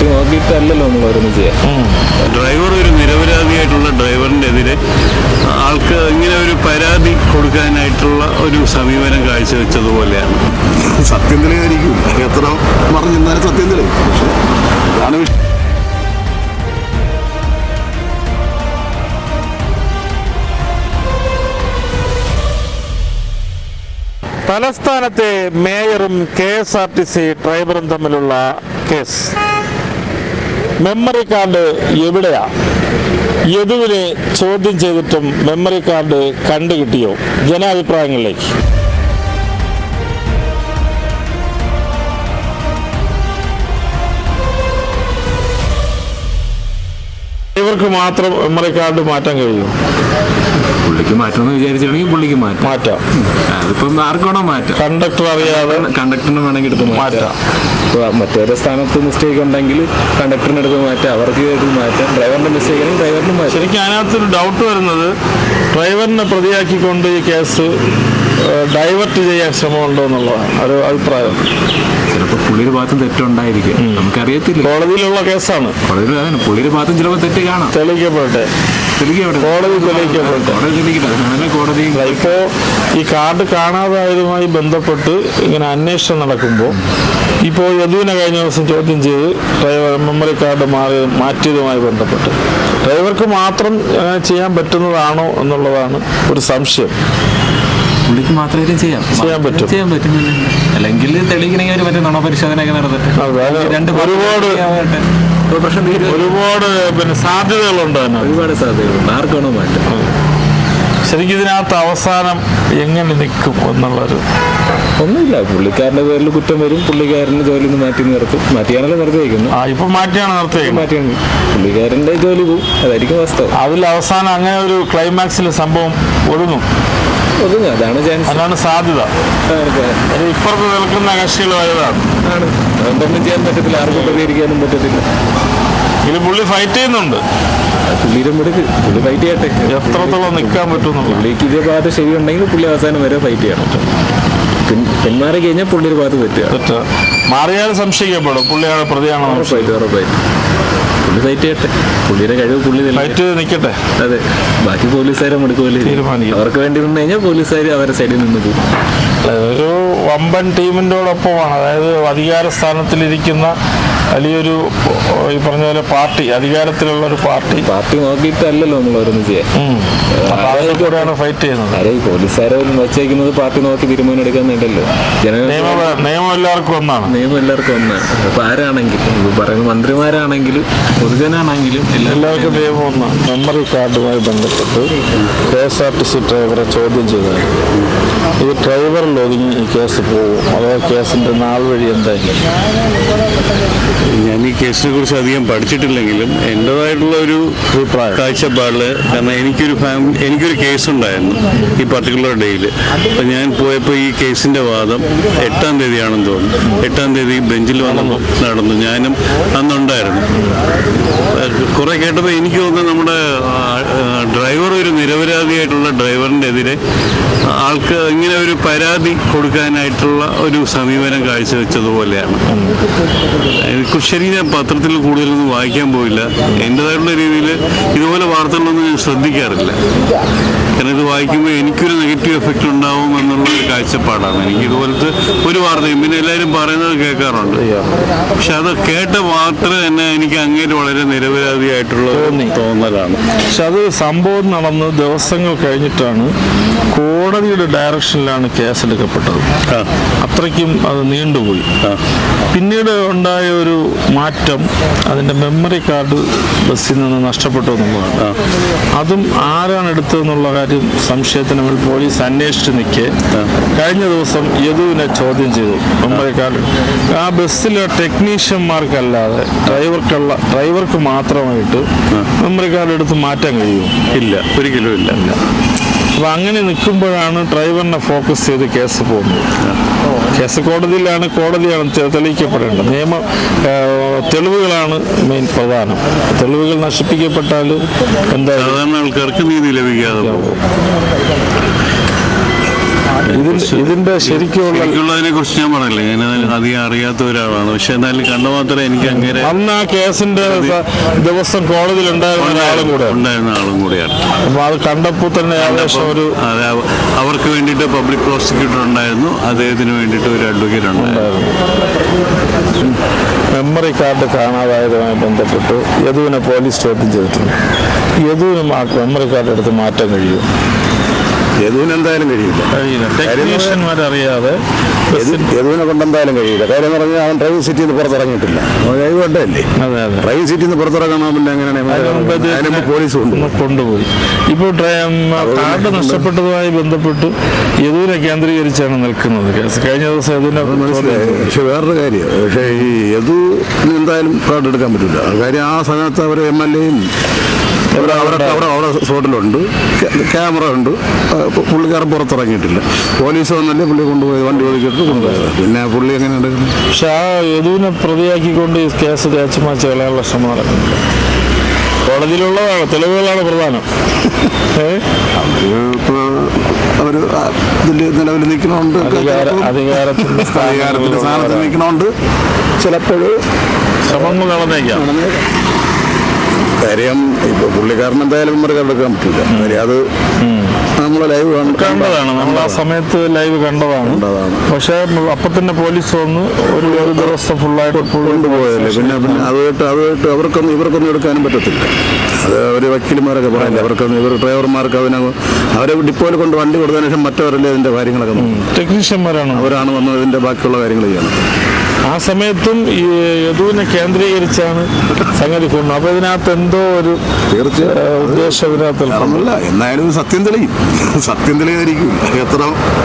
Party നോക്കിയിട്ടല്ലല്ലോ നമ്മൾ ഓരോന്ന് ചെയ്യാം ഡ്രൈവർ ഒരു നിരപരാധിയായിട്ടുള്ള ഡ്രൈവറിന്റെ എതിരെ ആൾക്ക് ഇങ്ങനെ ഒരു പരാതി കൊടുക്കാനായിട്ടുള്ള ഒരു സമീപനം കാഴ്ചവെച്ചതുപോലെയാണ്. സത്യം തെളിയായിരിക്കും എത്ര പറഞ്ഞിരുന്നാലും സത്യം തെളിയും പക്ഷെ ഇതാണ് വിഷയം. തലസ്ഥാനത്തെ മേയറും K S R T C ഡ്രൈവറും തമ്മിലുള്ള കേസ്. മെമ്മറി കാർഡ് എവിടെയാ? യദുവിനെ ചോദ്യം ചെയ്തിട്ടും മെമ്മറി കാർഡ് കണ്ടുകിട്ടിയോ? ജനാഭിപ്രായങ്ങളിലേക്ക്. ഇവർക്ക് മാത്രം മെമ്മറി കാർഡ് മാറ്റാൻ കഴിയും പുള്ളിക്ക് മാറ്റണമെന്ന് വിചാരിച്ചിട്ടുണ്ടെങ്കിൽ പുള്ളിക്ക് മാറ്റാം. മാറ്റാം. അതിപ്പം ആർക്കും മാറ്റാം. കണ്ടക്ടർ അറിയാതെ കണ്ടക്ടറിന് വേണമെങ്കിൽ എടുത്ത് മാറ്റാം. മറ്റേ. മറ്റൊരു സ്ഥാനത്ത് മിസ്റ്റേക്ക് ഉണ്ടെങ്കിൽ കണ്ടക്ടറിന് എടുത്ത് മാറ്റാം. അവർക്ക് എടുത്ത് മാറ്റാം. ഡ്രൈവറിന്റെ മിസ്റ്റേക്ക് ആണെങ്കിൽ ഡ്രൈവറിന് മാറ്റാം. ശരിക്കും അതിനകത്തൊരു ഡൗട്ട് വരുന്നത് ഡ്രൈവറിനെ പ്രതിയാക്കിക്കൊണ്ട് ഈ കേസ് ഡൈവേർട്ട് ചെയ്യാൻ ശ്രമമുണ്ടോ എന്നുള്ളതാണ് ഒരു അഭിപ്രായം. ചിലപ്പോൾ പുള്ളിയുടെ ഭാഗത്തും തെറ്റുണ്ടായിരിക്കും. നമുക്കറിയത്തില്ല. കോടതിയിലുള്ള കേസാണ്. കോടതിയിൽ പുള്ളിയുടെ ഭാഗത്തും ചിലപ്പോൾ തെറ്റ് കാണാം. തെളിയിക്കപ്പെടട്ടെ. ഇപ്പോ കോടതി തെളിയിക്കപ്പെടട്ടെ. കോടതി തെളിയിക്കട്ടെ. അതാണല്ലോ കോടതി ഇപ്പോൾ ഈ കാർഡ് കാണാതായതുമായി ബന്ധപ്പെട്ട് ഇങ്ങനെ അന്വേഷണം നടക്കുമ്പോൾ ഇപ്പോ യദുവിനെ കഴിഞ്ഞ ദിവസം ചോദ്യം ചെയ്ത് ഡ്രൈവർ മെമ്മറി കാർഡ് മാറി മാറ്റിയതുമായി ബന്ധപ്പെട്ട്. ഡ്രൈവർക്ക് മാത്രം ചെയ്യാൻ പറ്റുന്നതാണോ എന്നുള്ളതാണ് ഒരു സംശയം. പുള്ളിക്ക് മാത്രമേ ചെയ്യാം. ചെയ്യാൻ പറ്റും. ചെയ്യാൻ പറ്റുന്നില്ല അല്ലെങ്കിൽ തെളിയിക്കണമെങ്കിൽ അവർ മറ്റേ നുണപരിശോധനയൊക്കെ അത് രണ്ട് ഒരുപാട് പ്രശ്നം ഒരുപാട് പിന്നെ സാധ്യതകളുണ്ട് ഒരുപാട് സാധ്യതകളുണ്ട്. ആർക്കാണോ മാറ്റം. ശരിക്കും ഇതിനകത്ത് അവസാനം എങ്ങനെ നിൽക്കും എന്നുള്ളൊരു ഒന്നുമില്ല. പുള്ളിക്കാരന്റെ പേരിൽ കുറ്റം വരും. പുള്ളിക്കാരന്റെ ജോലി നിന്ന് മാറ്റി നിർത്തും. മാറ്റിയാണല്ലോ നിർത്തി വയ്ക്കുന്നു ആ ഇപ്പൊ മാറ്റിയാണ് നിർത്തി മാറ്റിയാണ്. പുള്ളിക്കാരന്റെ ജോലി പോവും. അതായിരിക്കും വാസ്തവം. അതിൽ അവസാനം അങ്ങനെ ഒരു ക്ലൈമാക്സിൽ സംഭവം ഒതുങ്ങും ഒതുങ്ങും അതാണ് ചാൻസ് അതാണ് സാധ്യത. ഇപ്പുറത്ത് നിൽക്കുന്ന കക്ഷികൾ വലുതാണ്. ആണ്. അതുകൊണ്ടൊന്നും ചെയ്യാൻ പറ്റത്തില്ല. ആർക്കും പ്രതികരിക്കാനും പറ്റത്തില്ല. ഇത് പുള്ളി ഫൈറ്റ് ചെയ്യുന്നുണ്ട്. പുള്ളിയുടെ മുടക്ക് പുള്ളി ഫൈറ്റ് ചെയ്യട്ടെ. എത്രത്തോളം നിൽക്കാൻ പറ്റുന്നു പുള്ളിക്ക് ഇതേ ഭാഗത്ത് ശരിയുണ്ടെങ്കിൽ പുള്ളി അവസാനം വരെ ഫൈറ്റ് ചെയ്യണം. പിന്നെ പിന്മാറി കഴിഞ്ഞാൽ പുള്ളിയുടെ ഭാഗത്ത് തെറ്റുക. തെറ്റ് മാറിയാൽ സംശയിക്കപ്പെടും. പുള്ളിയാണ് പ്രതിയാണോ ഉറപ്പായിട്ട് ഉറപ്പായിട്ട്. പുള്ളി ഫൈറ്റ് ചെയ്യട്ടെ. പുള്ളിയുടെ കഴിവ് പുള്ളി ഫൈറ്റ് നിൽക്കട്ടെ. അതെ. ബാക്കി പോലീസുകാരെ മുടുക്കുമല്ലേ തീരുമാനിക്കും. അവർക്ക് വേണ്ടി നിന്ന് കഴിഞ്ഞാൽ പോലീസുകാർ അവരെ സൈഡിൽ നിന്ന് പോകും. ഒരു വമ്പൻ ടീമിന്റെയോടൊപ്പമാണ് അതായത് അധികാര സ്ഥാനത്തിലിരിക്കുന്ന വലിയൊരു ഈ പറഞ്ഞ പോലെ പാർട്ടി അധികാരത്തിലുള്ള ഒരു പാർട്ടി. പാർട്ടി നോക്കിയിട്ടല്ലല്ലോ നമ്മൾ ഓരോന്ന് ചെയ്യാൻ ഫൈറ്റ് ചെയ്യുന്നത്? അതെ പോലീസുകാരെ വെച്ചേക്കുന്നത് പാർട്ടി നോക്കി തീരുമാനം എടുക്കുന്നുണ്ടല്ലോ നിയമം എല്ലാവർക്കും ഒന്നാണ്. നിയമം എല്ലാവർക്കും ഒന്നാണ്. അപ്പൊ ആരാണെങ്കിലും പറയുന്ന മന്ത്രിമാരാണെങ്കിലും പൊതുജനാണെങ്കിലും എല്ലാവർക്കും എല്ലാവർക്കും നിയമം ഒന്നാണ്. മെമ്മറി കാർഡുമായി ബന്ധപ്പെട്ട് K S R T C ഡ്രൈവറെ ചോദ്യം ചെയ്തത് ഈ ഡ്രൈവറിൽ ഒതുങ്ങി ഈ കേസ് പോകും. അതോ കേസിന്റെ നാൾ വഴി എന്തായാലും ഞാൻ ഈ കേസിനെ കുറിച്ച് അധികം പഠിച്ചിട്ടില്ലെങ്കിലും എന്റെതായിട്ടുള്ള ഒരു കാഴ്ചപ്പാടിൽ കാരണം എനിക്കൊരു ഫാമിലി എനിക്കൊരു കേസ് ഉണ്ടായിരുന്നു ഈ പർട്ടിക്കുലർ ഡേയിൽ അപ്പം ഞാൻ പോയപ്പോൾ ഈ കേസിന്റെ വാദം എട്ടാം തീയതിയാണെന്ന് തോന്നുന്നു. എട്ടാം തീയതി ബെഞ്ചിൽ വന്നപ്പോൾ നടന്നു. ഞാനും അന്നുണ്ടായിരുന്നു. കുറെ കേട്ടപ്പോൾ എനിക്ക് തോന്നുന്നു നമ്മുടെ ഡ്രൈവർ ഒരു നിരപരാധിയായിട്ടുള്ള ഡ്രൈവറിന്റെ എതിരെ ആൾക്ക് ഇങ്ങനെ ഒരു പരാതി കൊടുക്കാനായിട്ടുള്ള ഒരു സമീപനം കാഴ്ചവെച്ചതുപോലെയാണ്. എനിക്ക് ശരി ഞാൻ പത്രത്തിൽ കൂടുതലൊന്നും വായിക്കാൻ പോയില്ല. എന്റെതായിട്ടുള്ള രീതിയിൽ ഇതുപോലെ വാർത്തകളൊന്നും ഞാൻ ശ്രദ്ധിക്കാറില്ല. കാരണം ഇത് വായിക്കുമ്പോൾ എനിക്കൊരു നെഗറ്റീവ് എഫക്റ്റ് ഉണ്ടാവും എന്നുള്ള ഒരു കാഴ്ചപ്പാടാണ്. എനിക്ക് ഇതുപോലത്തെ ഒരു വാർത്തയും പിന്നെ എല്ലാവരും പറയുന്നത് കേൾക്കാറുണ്ട്. പക്ഷെ അത് കേട്ട മാത്രം തന്നെ എനിക്ക് അങ്ങേര് വളരെ നിരപരാധിയായിട്ടുള്ള തോന്നലാണ്. പക്ഷെ അത് സംഭവം നടന്ന് ദിവസങ്ങൾ കഴിഞ്ഞിട്ടാണ് കോടതിയുടെ ഡയറക്ഷനിലാണ് കേസെടുക്കപ്പെട്ടത്. എടുക്കപ്പെട്ടത് അത്രയ്ക്കും അത് നീണ്ടുപോയി. പിന്നീട് ഉണ്ടായ ഒരു മാറ്റം അതിന്റെ മെമ്മറി കാർഡ് ബസ്സിൽ നിന്ന് നഷ്ടപ്പെട്ടു എന്നുള്ളതാണ്. അതും ആരാണ് എടുത്തതെന്നുള്ള കാര്യം സംശയത്തിന് പോലീസ് അന്വേഷിച്ച് നിൽക്കെ. കഴിഞ്ഞ ദിവസം യദുവിനെ ചോദ്യം ചെയ്തു. മെമ്മറി കാർഡ് ആ ബസ്സിലെ ടെക്നീഷ്യന്മാർക്കല്ലാതെ ഡ്രൈവർക്കുള്ള ഡ്രൈവർക്ക് മാത്രമായിട്ട് മെമ്മറി കാർഡ് എടുത്ത് മാറ്റാൻ കഴിയുമോ? ഇല്ല. ഒരിക്കലും ഇല്ല. അപ്പൊ അങ്ങനെ നിൽക്കുമ്പോഴാണ് ഡ്രൈവറിനെ ഫോക്കസ് ചെയ്ത് കേസ് പോകുന്നത്. കേസ് കോടതിയിലാണ് കോടതിയാണ് തെളിയിക്കപ്പെടേണ്ടത്. നിയമ തെളിവുകളാണ് മെയിൻ പ്രധാനം. തെളിവുകൾ നശിപ്പിക്കപ്പെട്ടാൽ എന്താ സാധാരണ ആൾക്കാർക്ക് നീതി ലഭിക്കാതെ ഇതിന്റെ ഇതിന്റെ ശരിക്കുള്ള കുറിച്ച് ഞാൻ പറഞ്ഞില്ല? ഞാൻ അധികം അറിയാത്ത ഒരാളാണ്. പക്ഷെ എന്നാലും കണ്ട മാത്രമേ എനിക്ക് അങ്ങനെ അന്ന് ആ കേസിന്റെ ദിവസം കോടതിയിൽ ഉണ്ടായിരുന്ന ആളും കൂടെ. ഉണ്ടായിരുന്ന ആളും കൂടെയാണ്. അപ്പൊ അത് കണ്ടപ്പോൾ തന്നെ ഏകദേശം ഒരു അവർക്ക് വേണ്ടിയിട്ട് പബ്ലിക് പ്രോസിക്യൂട്ടർ ഉണ്ടായിരുന്നു. അദ്ദേഹത്തിന് വേണ്ടിയിട്ട് ഒരു അഡ്വക്കേറ്റ് ഉണ്ടായിരുന്നു. മെമ്മറി കാർഡ് കാണാതായതുമായി ബന്ധപ്പെട്ട് യദുവിനെ പോലീസ് ചോദ്യം ചെയ്തിട്ടുണ്ട്. യദുവിനും ആ മെമ്മറി കാർഡ് എടുത്ത് മാറ്റാൻ കഴിയും യദുവിന് എന്തായാലും കഴിയില്ല. കഴിയില്ല ടെക്നീഷ്യന്മാരറിയാതെ യദുവിനെ കൊണ്ട് എന്തായാലും കഴിയില്ല. കാര്യം എന്ന് പറഞ്ഞാൽ അവൻ ഡ്രൈവിംഗ് സീറ്റിൽ നിന്ന് പുറത്തിറങ്ങിയിട്ടില്ല. അതെ അതെ. ഡ്രൈവിംഗ് സീറ്റിൽ നിന്ന് പുറത്തിറങ്ങണം പിന്നെ എങ്ങനെയാണ് പോലീസ് കൊണ്ടുപോയി. ഇപ്പോൾ കാർഡ് നഷ്ടപ്പെട്ടതുമായി ബന്ധപ്പെട്ട് യദുവിനെ കേന്ദ്രീകരിച്ചാണ് നിൽക്കുന്നത്. കേസ് കഴിഞ്ഞ ദിവസം യദുവിനെ പക്ഷെ വേറൊരു കാര്യം. പക്ഷേ ഈ യദു എന്തായാലും കാർഡ് എടുക്കാൻ പറ്റില്ല കാര്യം ആ സമയത്ത് അവർ എം എൽ എയും അവിടെ അവിടെ അവിടെ അവിടെ സ്പോട്ടിലുണ്ട്. ക്യാമറ ഉണ്ട്. പുള്ളിക്കാരൻ പുറത്തിറങ്ങിയിട്ടില്ല. പോലീസ് വന്നല്ലേ പുള്ളി കൊണ്ടുപോയി വണ്ടി ഒതുക്കിയിട്ട് കൊണ്ടുപോയത്. പിന്നെ പുള്ളി എങ്ങനെ പക്ഷെ ആ യദുവിനെ പ്രതിയാക്കിക്കൊണ്ട് ഈ കേസ് തേച്ചു മാച്ച് കളയാനുള്ള ശ്രമം നടക്കുന്നുണ്ട് കോടതിയിലുള്ളതാണ്. തെളിവുകളാണ് പ്രധാനം. അവർ ഇതിൽ നിലവിൽ നിൽക്കണോണ്ട് അധികാരത്തിന്റെ അധികാരത്തിന്റെ സ്ഥാനത്ത് നിൽക്കണോണ്ട് ചിലപ്പോൾ ശ്രമങ്ങൾ നടന്നേക്കാം. കാര്യം ഇപ്പൊ പുള്ളിക്കാരൻ എന്തായാലും എടുക്കാൻ പറ്റില്ല കാര്യം അത് നമ്മൾ ലൈവ് കണ്ടതാണ്. നമ്മൾ ആ സമയത്ത് ലൈവ് കണ്ടതാണ്. പക്ഷെ അപ്പൊ തന്നെ പോലീസ് വന്ന് ഒരു ഒരു ദിവസം ഫുള്ളായിട്ട് കൊണ്ടുപോയല്ലേ? പിന്നെ പിന്നെ അതുമായിട്ട് അതുമായിട്ട് അവർക്കൊന്നും ഇവർക്കൊന്നും എടുക്കാനും പറ്റത്തില്ല. അത് അവർ വക്കീലുമാരൊക്കെ പറയില്ല? അവർക്കൊന്നും ഇവർ ഡ്രൈവർമാർക്ക് അതിനെ അവരെ ഡിപ്പോയിൽ കൊണ്ട് വണ്ടി കൊടുത്തതിന് ശേഷം മറ്റവരല്ലേ അതിന്റെ കാര്യങ്ങളൊക്കെ. ടെക്നീഷ്യന്മാരാണ്. അവരാണ് വന്നത് ഇതിന്റെ ബാക്കിയുള്ള കാര്യങ്ങൾ ചെയ്യണം ആ സമയത്തും ഈ യദുവിനെ കേന്ദ്രീകരിച്ചാണ് സംഗതി കൊണ്ടു അപ്പൊ ഇതിനകത്ത് എന്തോ ഒരു ഉദ്ദേശം ഇതിനകത്ത് ഇത് സത്യം തെളിയും. സത്യം തെളിയായിരിക്കും എത്ര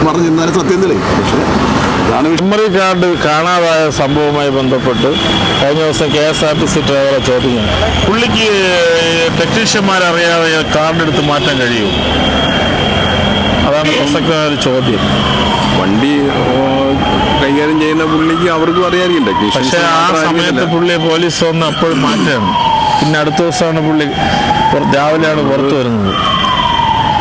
മറിഞ്ഞിരുന്നാലും സത്യം തെളിയും. പക്ഷേ മെമ്മറി കാർഡ് കാണാതായ സംഭവവുമായി ബന്ധപ്പെട്ട് കഴിഞ്ഞ ദിവസം K S R T C ഡ്രൈവറെ ചോദ്യം. പുള്ളിക്ക് ടെക്നീഷ്യന്മാരറിയാതെ കാർഡ് എടുത്ത് മാറ്റാൻ കഴിയും അതാണ് പ്രസക്തമായ ഒരു ചോദ്യം. വണ്ടി കൈകാര്യം ചെയ്യുന്ന പുള്ളിക്ക് അവർക്കും അറിയാറില്ല പക്ഷെ ആ സമയത്ത് പുള്ളിയെ പോലീസ് വന്ന് അപ്പോഴും മാറ്റാണ്. പിന്നെ അടുത്ത ദിവസമാണ് പുള്ളി രാവിലെയാണ് പുറത്തു വരുന്നത്.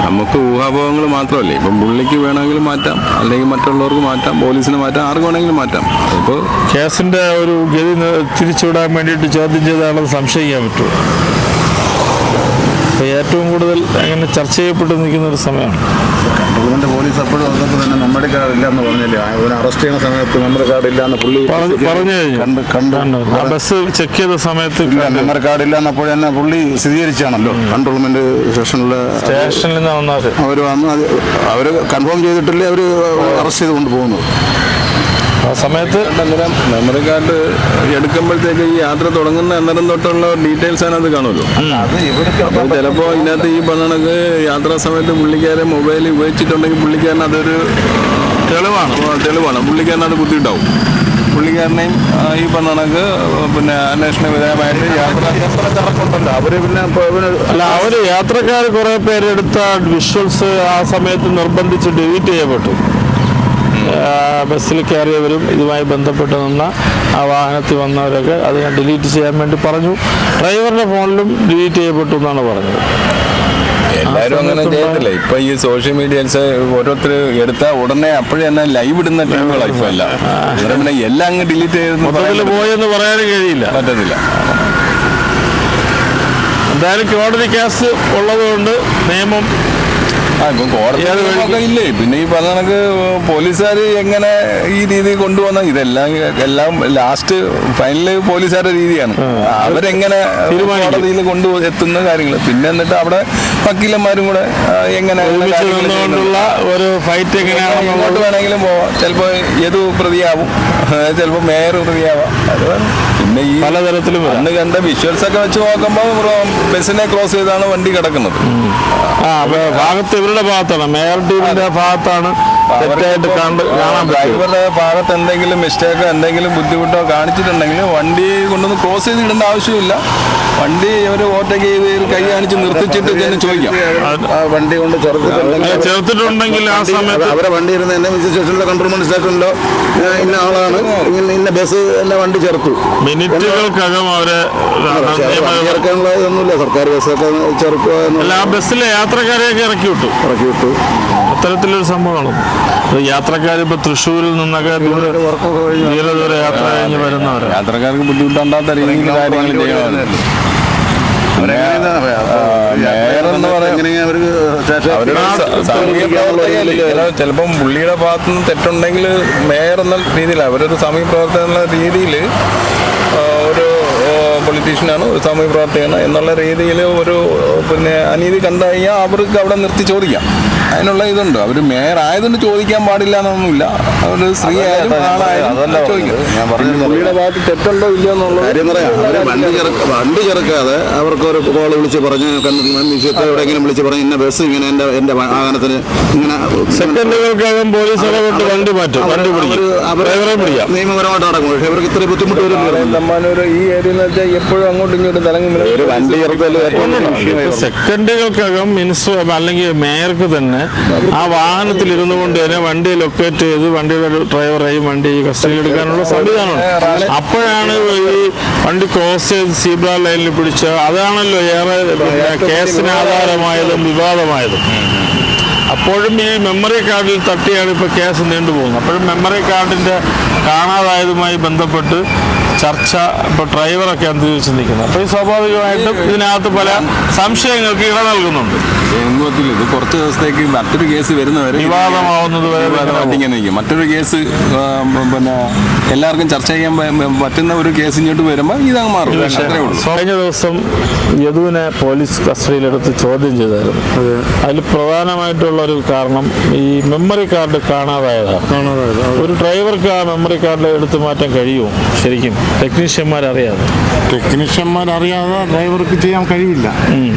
നമുക്ക് ഊഹാഭോഗങ്ങൾ മാത്രമല്ലേ? ഇപ്പം പുള്ളിക്ക് വേണമെങ്കിൽ മാറ്റാം. അല്ലെങ്കിൽ മറ്റുള്ളവർക്ക് മാറ്റാം. പോലീസിന് മാറ്റാം. ആർക്ക് വേണമെങ്കിലും മാറ്റാം. ഇപ്പോൾ കേസിന്റെ ഒരു ഗതി തിരിച്ചുവിടാൻ വേണ്ടിയിട്ട് ചോദ്യം ചെയ്താണെന്ന് സംശയിക്കാൻ പറ്റുമോ? അപ്പൊ ഏറ്റവും കൂടുതൽ അങ്ങനെ ചർച്ച ചെയ്യപ്പെട്ട് നിൽക്കുന്ന ഒരു സമയമാണ്. പോലീസ് അപ്പോഴും വന്നപ്പോൾ തന്നെ എന്ന് പറഞ്ഞില്ലേ? അവനെ അറസ്റ്റ് ചെയ്യുന്ന സമയത്ത് മെമ്മറി കാർഡ് ഇല്ല എന്ന് പുള്ളി പറഞ്ഞു കണ്ട് കണ്ട്. ബസ് ചെക്ക് ചെയ്ത സമയത്ത് മെമ്മറി കാർഡ് ഇല്ല എന്നപ്പോൾ തന്നെ പുള്ളി സ്ഥിരീകരിച്ചാണല്ലോ. കൺട്രോൾമെന്റ് സ്റ്റേഷനിലെ സ്റ്റേഷനിൽ നിന്ന് വന്നാൽ അവർ വന്ന് അവർ കൺഫേം ചെയ്തിട്ടില്ലേ? അവർ അറസ്റ്റ് ചെയ്ത് കൊണ്ടുപോകുന്നത് ആ സമയത്ത് മെമ്മറി കാർഡ് എടുക്കുമ്പോഴത്തേക്ക് ഈ യാത്ര തുടങ്ങുന്ന അന്നേരം തൊട്ടുള്ള ഡീറ്റെയിൽസ് അതിനകത്ത് കാണുമല്ലോ. അപ്പോൾ ചിലപ്പോൾ ഇതിനകത്ത് ഈ പറഞ്ഞ യാത്രാ സമയത്ത് പുള്ളിക്കാരൻ മൊബൈൽ ഉപയോഗിച്ചിട്ടുണ്ടെങ്കിൽ പുള്ളിക്കാരൻ അതൊരു തെളിവാണ്. തെളിവാണ്. പുള്ളിക്കാരൻ അത് ബുദ്ധിമുട്ടാവും. പുള്ളിക്കാരനെയും ഈ പറഞ്ഞ കണക്ക് പിന്നെ അന്വേഷണ വിധേയമായിട്ട് അവർ പിന്നെ അല്ല അവർ യാത്രക്കാർ കുറെ പേരെടുത്ത വിഷ്വൽസ് ആ സമയത്ത് നിർബന്ധിച്ച് ഡിലീറ്റ് ചെയ്യപ്പെട്ടു. ബസ്സിൽ കയറിയവരും ഇതുമായി ബന്ധപ്പെട്ട് നിന്ന ആ വാഹനത്തിൽ വന്നവരൊക്കെ അത് ഞാൻ ഡിലീറ്റ് ചെയ്യാൻ വേണ്ടി പറഞ്ഞു. ഡ്രൈവറുടെ ഫോണിലും ഡിലീറ്റ് ചെയ്യപ്പെട്ടു എന്നാണ് പറഞ്ഞത്. എല്ലാരും അങ്ങനെ ചെയ്യത്തില്ല? ഇപ്പൊ ഈ സോഷ്യൽ മീഡിയൽസ് ഓരോരുത്തർ എടുത്ത ഉടനെ അപ്പോഴേ തന്നെ ലൈവ് ഇടുന്ന ടീമുകളാണ് ഇപ്പൊ എല്ലാം. പിന്നെ എല്ലാം അങ്ങ് ഡിലീറ്റ് ചെയ്ത് പോയെന്ന് പറയാനും കഴിയില്ല. പറ്റത്തില്ല. എന്തായാലും കോടതി കേസ് ഉള്ളതുകൊണ്ട് നിയമം ഇല്ലേ പിന്നെ ഈ പറഞ്ഞ കണക്ക് പോലീസുകാർ എങ്ങനെ ഈ രീതി കൊണ്ടുവന്ന ഇതെല്ലാം എല്ലാം ലാസ്റ്റ് ഫൈനൽ പോലീസുകാരുടെ രീതിയാണ്. അവരെങ്ങനെ. കോടതിയിൽ കൊണ്ടു എത്തുന്ന കാര്യങ്ങൾ പിന്നെ എന്നിട്ട് അവിടെ വക്കീലന്മാരും കൂടെ എങ്ങനെ ഒരു ഫൈറ്റ് എങ്ങനെയാണ് എങ്ങനെയാണെന്നുള്ളത് വേണമെങ്കിലും പോവാം. ചിലപ്പോൾ ഏതു പ്രതിയാവും. ചിലപ്പോൾ മേയർ പ്രതിയാവാം. അത് പിന്നെ ഈ പലതരത്തിലും. അന്ന് കണ്ട വിഷ്വൽസ് ഒക്കെ വെച്ച് നോക്കുമ്പോൾ ബസ്സിനെ ക്രോസ് ചെയ്താണ് വണ്ടി കിടക്കുന്നത്. ആ. ഭാഗത്ത് ഇവരുടെ ഭാഗത്താണ്. മേയർ ടീമിന്റെ ഭാഗത്താണ് തെറ്റായിട്ട് കണ്ട് കാണാൻ ഡ്രൈവറുടെ ഭാഗത്ത് എന്തെങ്കിലും മിസ്റ്റേക്കോ എന്തെങ്കിലും ബുദ്ധിമുട്ടോ കാണിച്ചിട്ടുണ്ടെങ്കിൽ വണ്ടി കൊണ്ടൊന്ന് ക്രോസ് ചെയ്ത് ഇടേണ്ട ആവശ്യമില്ല. വണ്ടി അവർ ഓവർടേക്ക് ചെയ്ത് കൈ കാണിച്ച് നിർത്തിച്ചിട്ട് തന്നെ ചോദിക്കാം. ആ വണ്ടി കൊണ്ട് ചെറുത്തിട്ടുണ്ടെങ്കിൽ ചേർത്തിട്ടുണ്ടെങ്കിൽ ആ സമയത്ത് അവരെ വണ്ടി ഇരുന്ന് എന്നെ സ്റ്റേഷനിലോ മനസ്സിലാക്കുന്നുണ്ടോ സ്റ്റേഷനിലോ ഇന്ന ആളാണ് ഇങ്ങനെ ഇന്ന ബസ് എന്നെ വണ്ടി ചേർത്തു. മിനിറ്റുകൾക്കകം അവരെ ഇറക്കാനുള്ള ഇതൊന്നുമില്ല സർക്കാർ ബസ്സൊക്കെ ചേർക്കുക അല്ല ആ ബസ്സിലെ യാത്രക്കാരെയൊക്കെ ഇറക്കി വിട്ടു. ഇറക്കി വിട്ടു. അത്തരത്തിലൊരു സംഭവമാണ്. യാത്രക്കാർ ഇപ്പൊ തൃശ്ശൂരിൽ നിന്നൊക്കെ ദൂരെ വർക്കൊക്കെ കഴിഞ്ഞ് ദൂര യാത്ര കഴിഞ്ഞ് വരുന്നവരാ. യാത്രക്കാർക്ക് ബുദ്ധിമുട്ടുണ്ടാത്ത രീതിയിൽ കാര്യങ്ങൾ ചിലപ്പം പുള്ളിയുടെ ഭാഗത്തു നിന്ന് തെറ്റുണ്ടെങ്കിൽ മേയർ എന്ന രീതിയിൽ അവരൊരു സാമൂഹ്യ പ്രവർത്തകൻ എന്ന രീതിയിൽ ഒരു പൊളിറ്റീഷ്യനാണ് ഒരു സാമൂഹ്യ പ്രവർത്തകനാണ് എന്നുള്ള രീതിയിൽ ഒരു പിന്നെ അനീതി കണ്ടു കഴിഞ്ഞാൽ അവർക്ക് അവിടെ നിർത്തി ചോദിക്കാം. അതിനുള്ള ഇതുണ്ട്. അവർ മേയർ ആയതുകൊണ്ട് ചോദിക്കാൻ പാടില്ല എന്നൊന്നുമില്ല. അവർ സ്ത്രീ ആയാലും ആളായാലും ചോദിക്കാം. വണ്ടി ചെറുക്ക വണ്ടി ചെറുക്കാതെ അവർക്ക് ഒരു കോൾ വിളിച്ച് പറഞ്ഞ് എവിടെയെങ്കിലും വിളിച്ച് പറഞ്ഞ് ഇന്ന ബസ് ഇങ്ങനെ എന്റെ എന്റെ വാഹനത്തിന് ഇങ്ങനെ സെക്കൻഡുകൾക്കകം പോലീസ് വണ്ടി മാറ്റും. വണ്ടി പിടിക്കും. നിയമപരമായിട്ട് നടക്കും പക്ഷേ ഇവർക്ക് ഇത്ര ബുദ്ധിമുട്ട് വരും ഈ ഏരിയ എന്ന് വെച്ചാൽ എപ്പോഴും അങ്ങോട്ടും ഇങ്ങോട്ടും തലങ്ങും ഒരു വണ്ടി ചെറുക്കൽ ഏറ്റവും വലിയ വിഷയമായി ഇപ്പൊ സെക്കൻഡുകൾക്കകം മിനിസ്റ്റർ അല്ലെങ്കിൽ മേയർക്ക് തന്നെ ആ വാഹനത്തിൽ ഇരുന്നു കൊണ്ട് തന്നെ വണ്ടി ലൊക്കേറ്റ് ചെയ്ത് വണ്ടിയുടെ ഡ്രൈവറെയും വണ്ടി കസ്റ്റഡിയിൽ എടുക്കാനുള്ള സംവിധാനമുണ്ട്. അപ്പോഴാണ് ഈ വണ്ടി ക്രോസ് ചെയ്ത് സീബ്ര ലൈനിൽ പിടിച്ച അതാണല്ലോ ഏറെ കേസിന് ആധാരമായതും വിവാദമായതും. അപ്പോഴും ഈ മെമ്മറി കാർഡിൽ തട്ടിയാണ് ഇപ്പോൾ കേസ് നീണ്ടുപോകുന്നത്. അപ്പോഴും മെമ്മറി കാർഡിന്റെ കാണാതായതുമായി ബന്ധപ്പെട്ട് ചർച്ച ഇപ്പോൾ ഡ്രൈവറെ കേന്ദ്രീകരിച്ച് നിൽക്കുന്നത് അപ്പോൾ ഈ സ്വാഭാവികമായിട്ടും ഇതിനകത്ത് പല സംശയങ്ങൾക്ക് ഇട നൽകുന്നുണ്ട്. ഇത് കുറച്ച് ദിവസത്തേക്ക് മറ്റൊരു കേസ് വരുന്നവരെ വിവാദമാവുന്നത് വരെ നിൽക്കും മറ്റൊരു കേസ് പിന്നെ എല്ലാവർക്കും ചർച്ച ചെയ്യാൻ പറ്റുന്ന ഒരു കേസ് ഇങ്ങോട്ട് വരുമ്പോൾ ഇതങ്ങ് മാറും. കഴിഞ്ഞ ദിവസം യദുവിനെ പോലീസ് കസ്റ്റഡിയിലെടുത്ത് ചോദ്യം ചെയ്തായിരുന്നു. അതിൽ പ്രധാനമായിട്ടുള്ള ഒരു കാരണം ഈ മെമ്മറി കാർഡ് കാണാതായതാണ്. ഒരു ഡ്രൈവർക്ക് ആ മെമ്മറി കാർഡ് എടുത്തു മാറ്റാൻ കഴിയുമോ? ശരിക്കും. ടെക്നീഷ്യന്മാർ അറിയാതെ ടെക്നീഷ്യന്മാർ അറിയാതെ ഡ്രൈവർക്ക് ചെയ്യാൻ കഴിയില്ല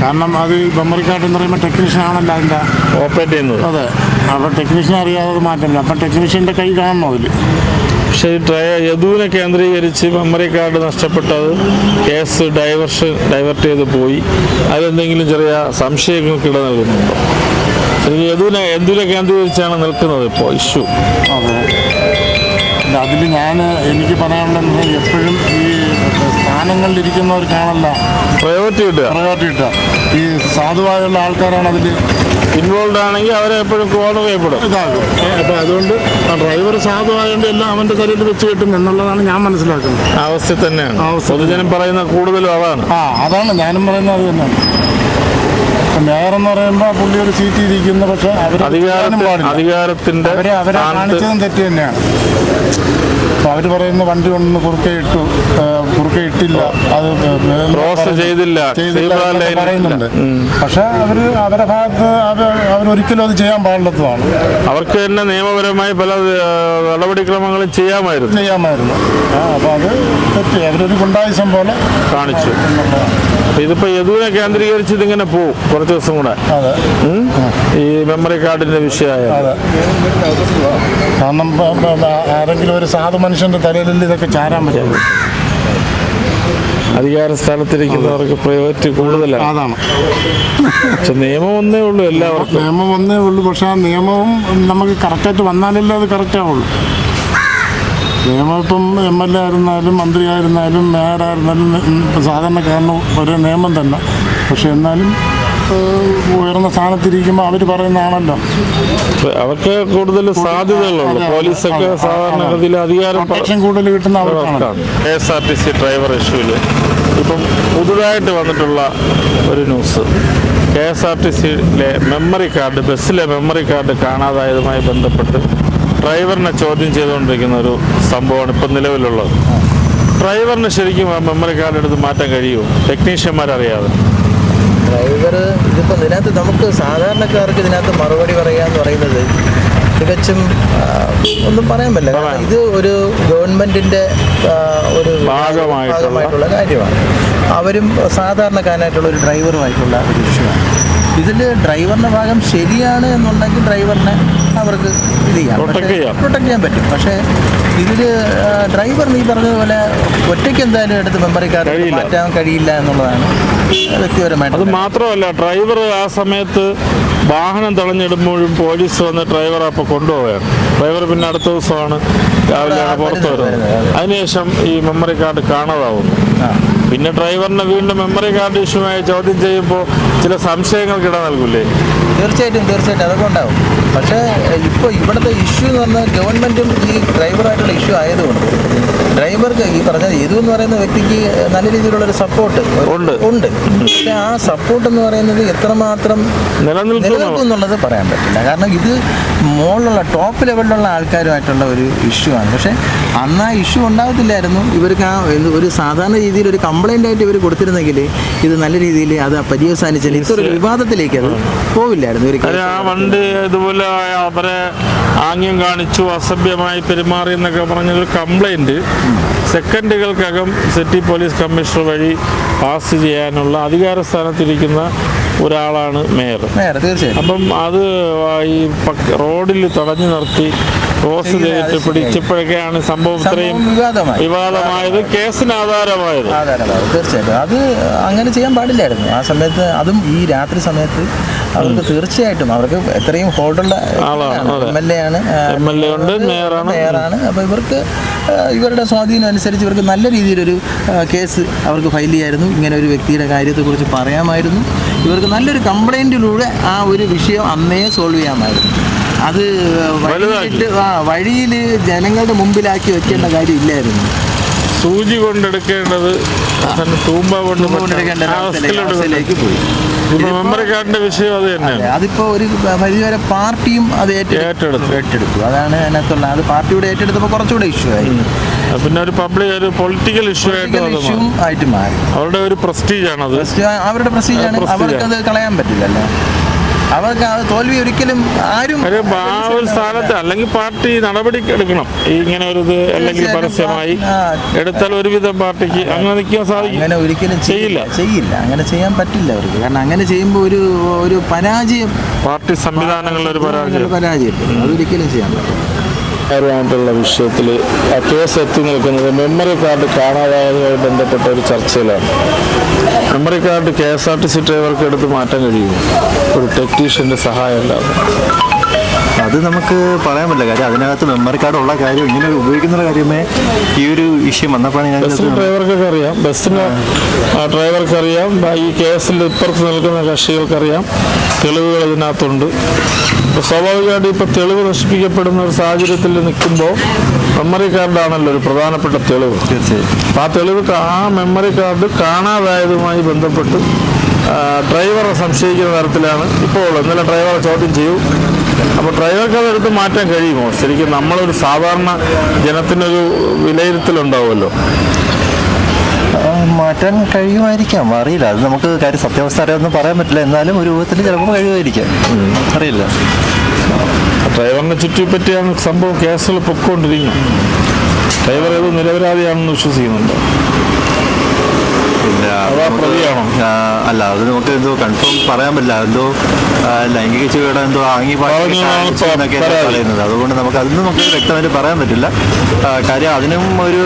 കാരണം അത് ബമ്മറിക്കാട്ട് എന്ന് പറയുമ്പോൾ ടെക്നീഷ്യൻ ആണല്ലോ അതിന്റെ ഓപ്പറേറ്റ് ചെയ്യുന്നത്. അതെ. അപ്പോൾ ടെക്നീഷ്യൻ അറിയാതെ അത് മാറ്റില്ല അപ്പം ടെക്നീഷ്യന്റെ കൈ കാണണം അതിൽ പക്ഷേ യദുവിനെ കേന്ദ്രീകരിച്ച് മെമ്മറി കാർഡ് നഷ്ടപ്പെട്ടത് കേസ് ഡൈവർഷൻ ഡൈവേർട്ട് ചെയ്ത് പോയി. അതിലെന്തെങ്കിലും ചെറിയ സംശയങ്ങൾക്ക് ഇട നൽകുന്നുണ്ടോ? യദുവിനെ യദുവിനെ കേന്ദ്രീകരിച്ചാണ് നിൽക്കുന്നത് ഇപ്പോൾ ഇഷ്യൂ. അതെ. അതിൽ ഞാൻ എനിക്ക് പറയാനുള്ളത് എപ്പോഴും ഈ സ്ഥാനങ്ങളിലിരിക്കുന്നവർക്കാണല്ല പ്രയോറിറ്റി കിട്ടുക. പ്രയോറിറ്റി കിട്ടുക. ഈ സാധുവായുള്ള ആൾക്കാരാണ് അതിൽ ഇൻവോൾവ് ആണെങ്കിൽ അവരെ എപ്പോഴും കോർണർ ചെയ്യപ്പെടും ഇതാകും. അപ്പം അതുകൊണ്ട് ആ ഡ്രൈവർ സാധുവായതുകൊണ്ട് എല്ലാം അവന്റെ തലയിൽ വെച്ച് കിട്ടും എന്നുള്ളതാണ് ഞാൻ മനസ്സിലാക്കുന്നത്. അവസ്ഥ തന്നെയാണ്. പൊതുജനം പറയുന്ന കൂടുതലും അതാണ്. ആ അതാണ് ഞാനും പറയുന്നത് അത് തന്നെയാണ്. മേയർ എന്ന് പറയുമ്പോൾ പുള്ളി ഒരു സീറ്റ് ഇരിക്കുന്നു പക്ഷെ അവർ അധികാരത്തിന്റെ അവരെ അവരെ കാണിച്ചതും തെറ്റ് തന്നെയാണ്. അപ്പോൾ അവർ പറയുന്ന വണ്ടി കൊണ്ടൊന്ന് കുറുക്കെ ഇട്ടു കുറുക്കെ ഇട്ടില്ല. അത് ചെയ്തില്ല. പറയുന്നുണ്ട്. പക്ഷെ അവർ അവരെ ഭാഗത്ത് അവരൊരിക്കലും അത് ചെയ്യാൻ പാടില്ലാത്തതാണ്. അവർക്ക് തന്നെ നിയമപരമായി പല നടപടിക്രമങ്ങളും ചെയ്യാമായിരുന്നു. ചെയ്യാമായിരുന്നു. അപ്പോൾ അത് തെറ്റ്. അവരൊരു ഗുണ്ടായുസം പോലെ കാണിച്ചു. അപ്പൊ ഇതിപ്പോ യദുവിനെ കേന്ദ്രീകരിച്ച് ഇതിങ്ങനെ പോവും കുറച്ച് ദിവസം കൂടെ. ഈ മെമ്മറി കാർഡിന്റെ വിഷയമായ കാരണം ആരെങ്കിലും ഒരു സാധു മനുഷ്യന്റെ തലയിൽ ഇതൊക്കെ ചാരാൻ പറ്റും അധികാര സ്ഥലത്തിരിക്കുന്നവർക്ക് പ്രയോറിറ്റി കൂടുതലാണ്. അതാണ്. പക്ഷെ നിയമം ഒന്നേ ഉള്ളൂ എല്ലാവർക്കും. നിയമം ഒന്നേ ഉള്ളൂ. പക്ഷെ ആ നിയമവും നമുക്ക് കറക്റ്റായിട്ട് വന്നാലല്ലേ അത് കറക്റ്റ് ആവുള്ളൂ. നിയമം ഇപ്പം എം എൽ എ ആയിരുന്നാലും മന്ത്രി ആയിരുന്നാലും മേയറായിരുന്നാലും സാധാരണക്കാരന് ഒരേ നിയമം തന്നെ. പക്ഷെ എന്നാലും ഉയർന്ന സ്ഥാനത്തിരിക്കുമ്പോൾ അവർ പറയുന്നതാണല്ലോ. അവർക്ക് കൂടുതൽ സാധ്യതകളുണ്ട്. പോലീസൊക്കെ സാധാരണഗതിയിൽ അധികാരം കൂടുതൽ കിട്ടുന്ന അവർക്കാണ്. K S R T C driver ഇഷ്യൂവിൽ ഇപ്പം പുതുതായിട്ട് വന്നിട്ടുള്ള ഒരു news K S R T സിയിലെ മെമ്മറി കാർഡ് ബസ്സിലെ മെമ്മറി കാർഡ് കാണാതായതുമായി ബന്ധപ്പെട്ട് ഡ്രൈവറിനെ ചോദ്യം ചെയ്തുകൊണ്ടിരിക്കുന്ന ഒരു സംഭവമാണ് ഇപ്പം നിലവിലുള്ളത്. ഡ്രൈവറിന് ശരിക്കും ആ മെമ്മറി കാർഡ് എടുത്ത് മാറ്റാൻ കഴിയുമോ? ടെക്നീഷ്യന്മാരറിയാതെ ഡ്രൈവർ ഇതിപ്പോൾ ഇതിനകത്ത് നമുക്ക് സാധാരണക്കാർക്ക് ഇതിനകത്ത് മറുപടി പറയുക എന്ന് പറയുന്നത് തികച്ചും ഒന്നും പറയാൻ പറ്റില്ല. കാരണം ഇത് ഒരു ഗവൺമെന്റിന്റെ ഒരു ഭാഗമായിട്ടുള്ള- ഭാഗമായിട്ടുള്ള കാര്യമാണ്. അവരും സാധാരണക്കാരനായിട്ടുള്ള ഒരു ഡ്രൈവറുമായിട്ടുള്ള ഒരു വിഷയമാണ്. ഇതിൽ ഡ്രൈവറിന്റെ ഭാഗം ശരിയാണ് എന്നുണ്ടെങ്കിൽ ഡ്രൈവറിനെ അവർക്ക് ഇത് ചെയ്യാം. പ്രൊട്ടക്ട് ചെയ്യാൻ പറ്റും. പക്ഷേ ഇതിൽ ഡ്രൈവർ നീ പറഞ്ഞതുപോലെ ഒറ്റയ്ക്ക് എന്തായാലും എടുത്ത് മെമ്മറി കാർഡ് മാറ്റാൻ കഴിയില്ല എന്നുള്ളതാണ് വ്യക്തിപരമായിട്ട് അത് മാത്രമല്ല ഡ്രൈവർ ആ സമയത്ത് വാഹനം തടഞ്ഞിടുമ്പോഴും പോലീസ് വന്ന് ഡ്രൈവറെ അപ്പോൾ കൊണ്ടുപോവുകയാണ്. ഡ്രൈവർ പിന്നെ അടുത്ത ദിവസമാണ് രാവിലെ പുറത്ത് വരുന്നത്. അതിനുശേഷം ഈ മെമ്മറി കാർഡ് കാണാതാവുന്നു. പിന്നെ ഡ്രൈവറിനെ വീണ്ടും മെമ്മറി കാർഡ് ഇഷ്യൂമായി ചോദ്യം ചെയ്യുമ്പോൾ ചില സംശയങ്ങൾക്ക് ഇട നൽകൂലേ? തീർച്ചയായിട്ടും തീർച്ചയായിട്ടും. അതൊക്കെ ഉണ്ടാവും. പക്ഷേ ഇപ്പോൾ ഇവിടുത്തെ ഇഷ്യൂ എന്ന് പറഞ്ഞാൽ ഗവൺമെന്റും ഈ ഡ്രൈവറായിട്ടുള്ള ഇഷ്യൂ ആയതുകൊണ്ട് ഡ്രൈവർക്ക് ഈ പറഞ്ഞ ഇതു എന്ന് പറയുന്ന വ്യക്തിക്ക് നല്ല രീതിയിലുള്ള ഒരു സപ്പോർട്ട് ഉണ്ട്. ഉണ്ട്. പക്ഷെ ആ സപ്പോർട്ട് എന്ന് പറയുന്നത് എത്രമാത്രം നിലനിൽക്കും എന്നുള്ളത് പറയാൻ പറ്റില്ല. കാരണം ഇത് മുകളിലുള്ള ടോപ്പ് ലെവലിലുള്ള ആൾക്കാരുമായിട്ടുള്ള ഒരു ഇഷ്യൂ ആണ്. പക്ഷെ അന്ന് ആ ഇഷ്യൂ ഉണ്ടാകത്തില്ലായിരുന്നു ഇവർക്ക് ആ ഒരു സാധാരണ രീതിയിൽ ഒരു കംപ്ലൈന്റ് ആയിട്ട് ഇവർ കൊടുത്തിരുന്നെങ്കിൽ ഇത് നല്ല രീതിയിൽ അത് പര്യവസാനിച്ചാൽ ഇത്ര വിവാദത്തിലേക്ക് അത് പോവില്ലായിരുന്നു ഒരു ആ വണ്ടി ഇതുപോലെ അവരെ ആംഗ്യം കാണിച്ചു അസഭ്യമായി പെരുമാറി എന്നൊക്കെ പറഞ്ഞൊരു കംപ്ലൈന്റ് സെക്കൻഡുകൾക്കകം സിറ്റി പോലീസ് കമ്മീഷണർ വഴി പാസ് ചെയ്യാനുള്ള അധികാര സ്ഥാനത്തിരിക്കുന്ന ഒരാളാണ് മേയർ. അപ്പം അത് ഈ റോഡിൽ തടഞ്ഞു നിർത്തി ക്രോസ് ചെയ്തിട്ട്. പിടിച്ചപ്പോഴൊക്കെയാണ് സംഭവം ഇത്രയും. വിവാദമായത് കേസിന് ആധാരമായത്. ആധാരമായത് തീർച്ചയായിട്ടും. അത് അങ്ങനെ ചെയ്യാൻ പാടില്ലായിരുന്നു. ആ സമയത്ത് അതും ഈ രാത്രി സമയത്ത് അവർക്ക് തീർച്ചയായിട്ടും അവർക്ക് എത്രയും ഹോൾഡുള്ള. എം എൽ എ ആണ്. ഉണ്ട്, മേയറാണ്. മേയറാണ്. അപ്പോൾ ഇവർക്ക് ഇവരുടെ സ്വാധീനം അനുസരിച്ച് ഇവർക്ക് നല്ല രീതിയിലൊരു കേസ് അവർക്ക് ഫയൽ ചെയ്യായിരുന്നു. ഇങ്ങനെ ഒരു വ്യക്തിയുടെ കാര്യത്തെക്കുറിച്ച് പറയാമായിരുന്നു. ഇവർക്ക് നല്ലൊരു കംപ്ലൈന്റിലൂടെ ആ ഒരു വിഷയം അന്നേ സോൾവ് ചെയ്യാമായിരുന്നു. അത് വഴിയിട്ട് ആ വഴിയിൽ ജനങ്ങളുടെ മുമ്പിലാക്കി വെക്കേണ്ട കാര്യം ഇല്ലായിരുന്നു സൂചി കൊണ്ടെടുക്കേണ്ടത് തൂമ്പ കൊണ്ട് പോയി. ഇപ്പൊ മെമ്മറി കാർഡിന്റെ വിഷയം അത് തന്നെയാണ്. അതിപ്പോ ഒരു പരിധിവരെ പാർട്ടിയും അത് ഏറ്റെടുത്തു. ഏറ്റെടുത്തു. അതാണ് അതിനകത്തുള്ള അത് പാർട്ടിയുടെ ഏറ്റെടുത്തപ്പോൾ കുറച്ചുകൂടെ ഇഷ്യൂ ആയി. പിന്നെ ഒരു പബ്ലിക് ഒരു പൊളിറ്റിക്കൽ ഇഷ്യൂ ആയിട്ട്. ആയിട്ട് മാറി. അവരുടെ ഒരു പ്രസ്റ്റീജ് അത് അവരുടെ പ്രസ്റ്റീജാണ് ആണ്. അവർക്ക് അത് കളയാൻ പറ്റില്ലല്ലോ. അവർക്ക് ആ തോൽവി ഒരിക്കലും ആരും ആ ഒരു സ്ഥാനത്ത് അല്ലെങ്കിൽ പാർട്ടി നടപടി എടുക്കണം. ഈ ഇങ്ങനെ ഒരു ഇത് അല്ലെങ്കിൽ പരസ്യമായി. എടുത്താൽ ഒരുവിധം പാർട്ടിക്ക് അങ്ങനെ നിൽക്കാൻ സാധിക്കും. അങ്ങനെ ഒരിക്കലും ചെയ്യില്ല. ചെയ്യില്ല. അങ്ങനെ ചെയ്യാൻ പറ്റില്ല അവർക്ക്. കാരണം അങ്ങനെ ചെയ്യുമ്പോൾ ഒരു ഒരു പരാജയം. പാർട്ടി സംവിധാനങ്ങളിലൊരു ഒരു പരാജയം. പരാജയം അതൊരിക്കലും ചെയ്യാൻ പറ്റില്ല. ആയിട്ടുള്ള വിഷയത്തിൽ കേസ് എത്തി നിൽക്കുന്നത് മെമ്മറി കാർഡ് കാണാതായതുമായി ബന്ധപ്പെട്ട ഒരു ചർച്ചയിലാണ്. Memory card K S R T C ഡ്രൈവർക്ക് എടുത്ത് മാറ്റാൻ കഴിയുമോ? ഒരു ടെക്നീഷ്യന്റെ സഹായം ഇല്ലാതെ അത് നമുക്ക് പറയാൻ പറ്റില്ല കാര്യം. അതിനകത്ത് മെമ്മറി കാർഡ് ഉള്ള കാര്യം ഇങ്ങനെ ഉപയോഗിക്കുന്ന കാര്യമേ ഈ ഒരു വിഷയം വന്നപ്പോഴാണ് ഞാൻ ഡ്രൈവർക്കൊക്കെ അറിയാം ബസ്സിന് ആ ഡ്രൈവർക്ക് അറിയാം ഈ കേസിൽ ഇപ്പുറത്ത് നിൽക്കുന്ന കക്ഷികൾക്കറിയാം. തെളിവുകൾ ഇതിനകത്തുണ്ട്. സ്വാഭാവികമായിട്ട് ഇപ്പോൾ തെളിവ് നശിപ്പിക്കപ്പെടുന്ന ഒരു സാഹചര്യത്തിൽ നിൽക്കുമ്പോൾ മെമ്മറി കാർഡാണല്ലോ ഒരു പ്രധാനപ്പെട്ട തെളിവ്. തീർച്ചയായും. ആ തെളിവ് ആ മെമ്മറി കാർഡ് കാണാതായതുമായി ബന്ധപ്പെട്ട് ഡ്രൈവറെ സംശയിക്കുന്ന തരത്തിലാണ് ഇപ്പോൾ ഇന്നലെ ഡ്രൈവറെ ചോദ്യം ചെയ്തു. അപ്പോൾ ഡ്രൈവർക്ക് അതെടുത്ത് മാറ്റാൻ കഴിയുമോ? ശരിക്കും നമ്മളൊരു സാധാരണ ജനത്തിനൊരു വിലയിരുത്തലുണ്ടാവുമല്ലോ? മാറ്റാൻ കഴിയുമായിരിക്കാം. അറിയില്ല. അത് നമുക്ക് കാര്യം സത്യാവസ്ഥ അറിയാമെന്ന് പറയാൻ പറ്റില്ല. എന്നാലും ഒരു രൂപത്തിൽ ചിലപ്പോൾ കഴിയുമായിരിക്കാം. അറിയില്ല. ഡ്രൈവറിനെ ചുറ്റിപ്പറ്റിയാണ് സംഭവം കേസുകൾ പൊക്കോണ്ടിരിക്കുന്നത്. ഡ്രൈവർ ഏത് നിരപരാധിയാണെന്ന് വിശ്വസിക്കുന്നുണ്ടോ? പിന്നെ അല്ല അത് നമുക്ക് എന്തോ കൺഫേം പറയാൻ പറ്റില്ല. എന്തോ ലൈംഗിക ചുവയുടെ എന്തോ ആംഗി എന്നൊക്കെ പറയുന്നത്. അതുകൊണ്ട് നമുക്ക് അതൊന്നും നമുക്ക് വ്യക്തമായിട്ട് പറയാൻ പറ്റില്ല. കാര്യം അതിനും ഒരു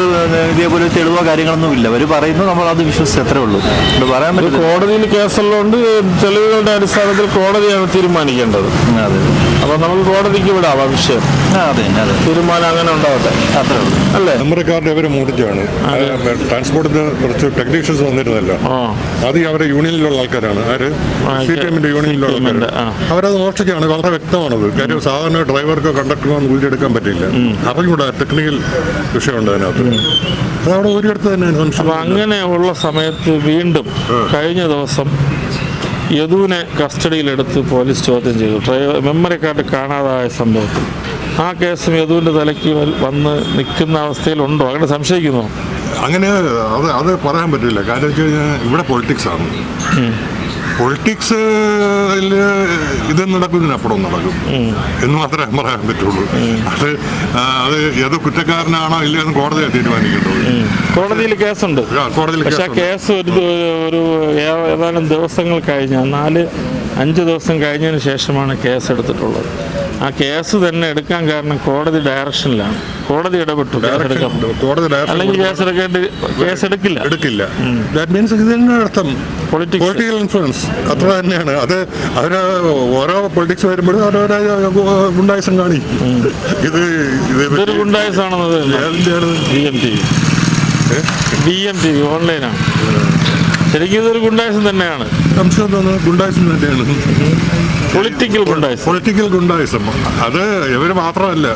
ഇതേപോലെ തെളിവോ കാര്യങ്ങളൊന്നും ഇല്ല. അവർ പറയുന്നു നമ്മൾ അത് വിശ്വസിച്ച് അത്രേ ഉള്ളൂ. അത് പറയാൻ പറ്റില്ല. കോടതിയിൽ കേസുള്ളതുകൊണ്ട് തെളിവുകളുടെ അടിസ്ഥാനത്തിൽ കോടതിയാണ് തീരുമാനിക്കേണ്ടത്. അതെ. അപ്പൊ നമുക്ക് കോടതിക്ക് വിടാം ആ വിഷയം. അതെ അതെ. തീരുമാനം അങ്ങനെ ഉണ്ടാവട്ടെ. അത്രേ ഉള്ളൂ. അല്ലേ? നമ്മുടെ കാർഡ് ഇവർ മൂടിച്ചാണ് ട്രാൻസ്പോർട്ടിന് കുറച്ച് ടെക്നീഷ്യൻസ് വന്നിരുന്നല്ലോ. അത് അവരുടെ യൂണിയനിലുള്ള ആൾക്കാരാണ്. ആര്? സി പി എമ്മിന്റെ യൂണിയനിലുള്ള ആൾക്കാർ അവരത് മോഷ്ടിച്ചാണ് വളരെ വ്യക്തമാണത്. കാര്യം സാധാരണ ഡ്രൈവർക്കോ കണ്ടക്ടറോ ഊരിയെടുക്കാൻ പറ്റില്ല. അറിഞ്ഞൂടാ ടെക്നിക്കൽ വിഷയമുണ്ട് അതിനകത്ത്. അതവിടെ ഊരിയെടുത്ത് തന്നെ അങ്ങനെയുള്ള അങ്ങനെ ഉള്ള സമയത്ത് വീണ്ടും കഴിഞ്ഞ ദിവസം യദുവിനെ കസ്റ്റഡിയിലെടുത്ത് പോലീസ് ചോദ്യം ചെയ്തു. ഡ്രൈവർ മെമ്മറി കാർഡ് കാണാതായ സംഭവത്തിൽ. ആ കേസും യദുവിന്റെ തലയ്ക്ക് വന്ന് നിൽക്കുന്ന അവസ്ഥയിലുണ്ടോ? അങ്ങനെ സംശയിക്കുന്നു? അങ്ങനെ അത് അത് പറയാൻ പറ്റില്ല. കാര്യം വെച്ച് കഴിഞ്ഞാൽ ഇവിടെ പൊളിറ്റിക്സ് ആണ്. പൊളിറ്റിക്സ് ഇത് നടക്കുന്നതിനപ്പുറം നടക്കും. എന്ന് മാത്രമേ പറയാൻ പറ്റുള്ളൂ. അത് അത് ഏത് കുറ്റക്കാരനാണോ ഇല്ലയെന്ന് കോടതിയെ തീരുമാനിക്കേണ്ടത്. കോടതിയിൽ കേസുണ്ട്. കോടതിയിൽ. കേസ് ഒരു ഒരു ഏതാനും ദിവസങ്ങൾ കഴിഞ്ഞ നാല് അഞ്ച് ദിവസം കഴിഞ്ഞതിന് ശേഷമാണ് കേസ് എടുത്തിട്ടുള്ളത്. ആ കേസ് തന്നെ എടുക്കാൻ കാരണം കോടതി ഡയറക്ഷനിലാണ്. കോടതി ഇടപെട്ടു. അല്ലെങ്കിൽ കേസ് എടുക്കേണ്ടി കേസ് എടുക്കില്ല. എടുക്കില്ല. ദാറ്റ് മീൻസ് ഇത് അർത്ഥം. പൊളിറ്റിക്കൽ ഇൻഫ്ലുവൻസ് അത്ര തന്നെയാണ്. അത് അവർ ഓരോ പൊളിറ്റിക്സ് വരുമ്പോഴും ഓരോരോ ഗുണ്ടായസം കാണിക്കും. ഇത് ഇത് ഇതൊരു ഗുണ്ടായസാണെന്നത് B M T B M T V ഓൺലൈനാണ് ശരിക്കും ഇതൊരു ഗുണ്ടായസം തന്നെയാണ്. സംശയം തോന്നുന്നത് ഗുണ്ടായിസം തന്നെയാണ്. പൊളിറ്റിക്കൽ ഗുണ്ടായസം. പൊളിറ്റിക്കൽ ഗുണ്ടായിസം. അത് ഇവർ മാത്രമല്ല.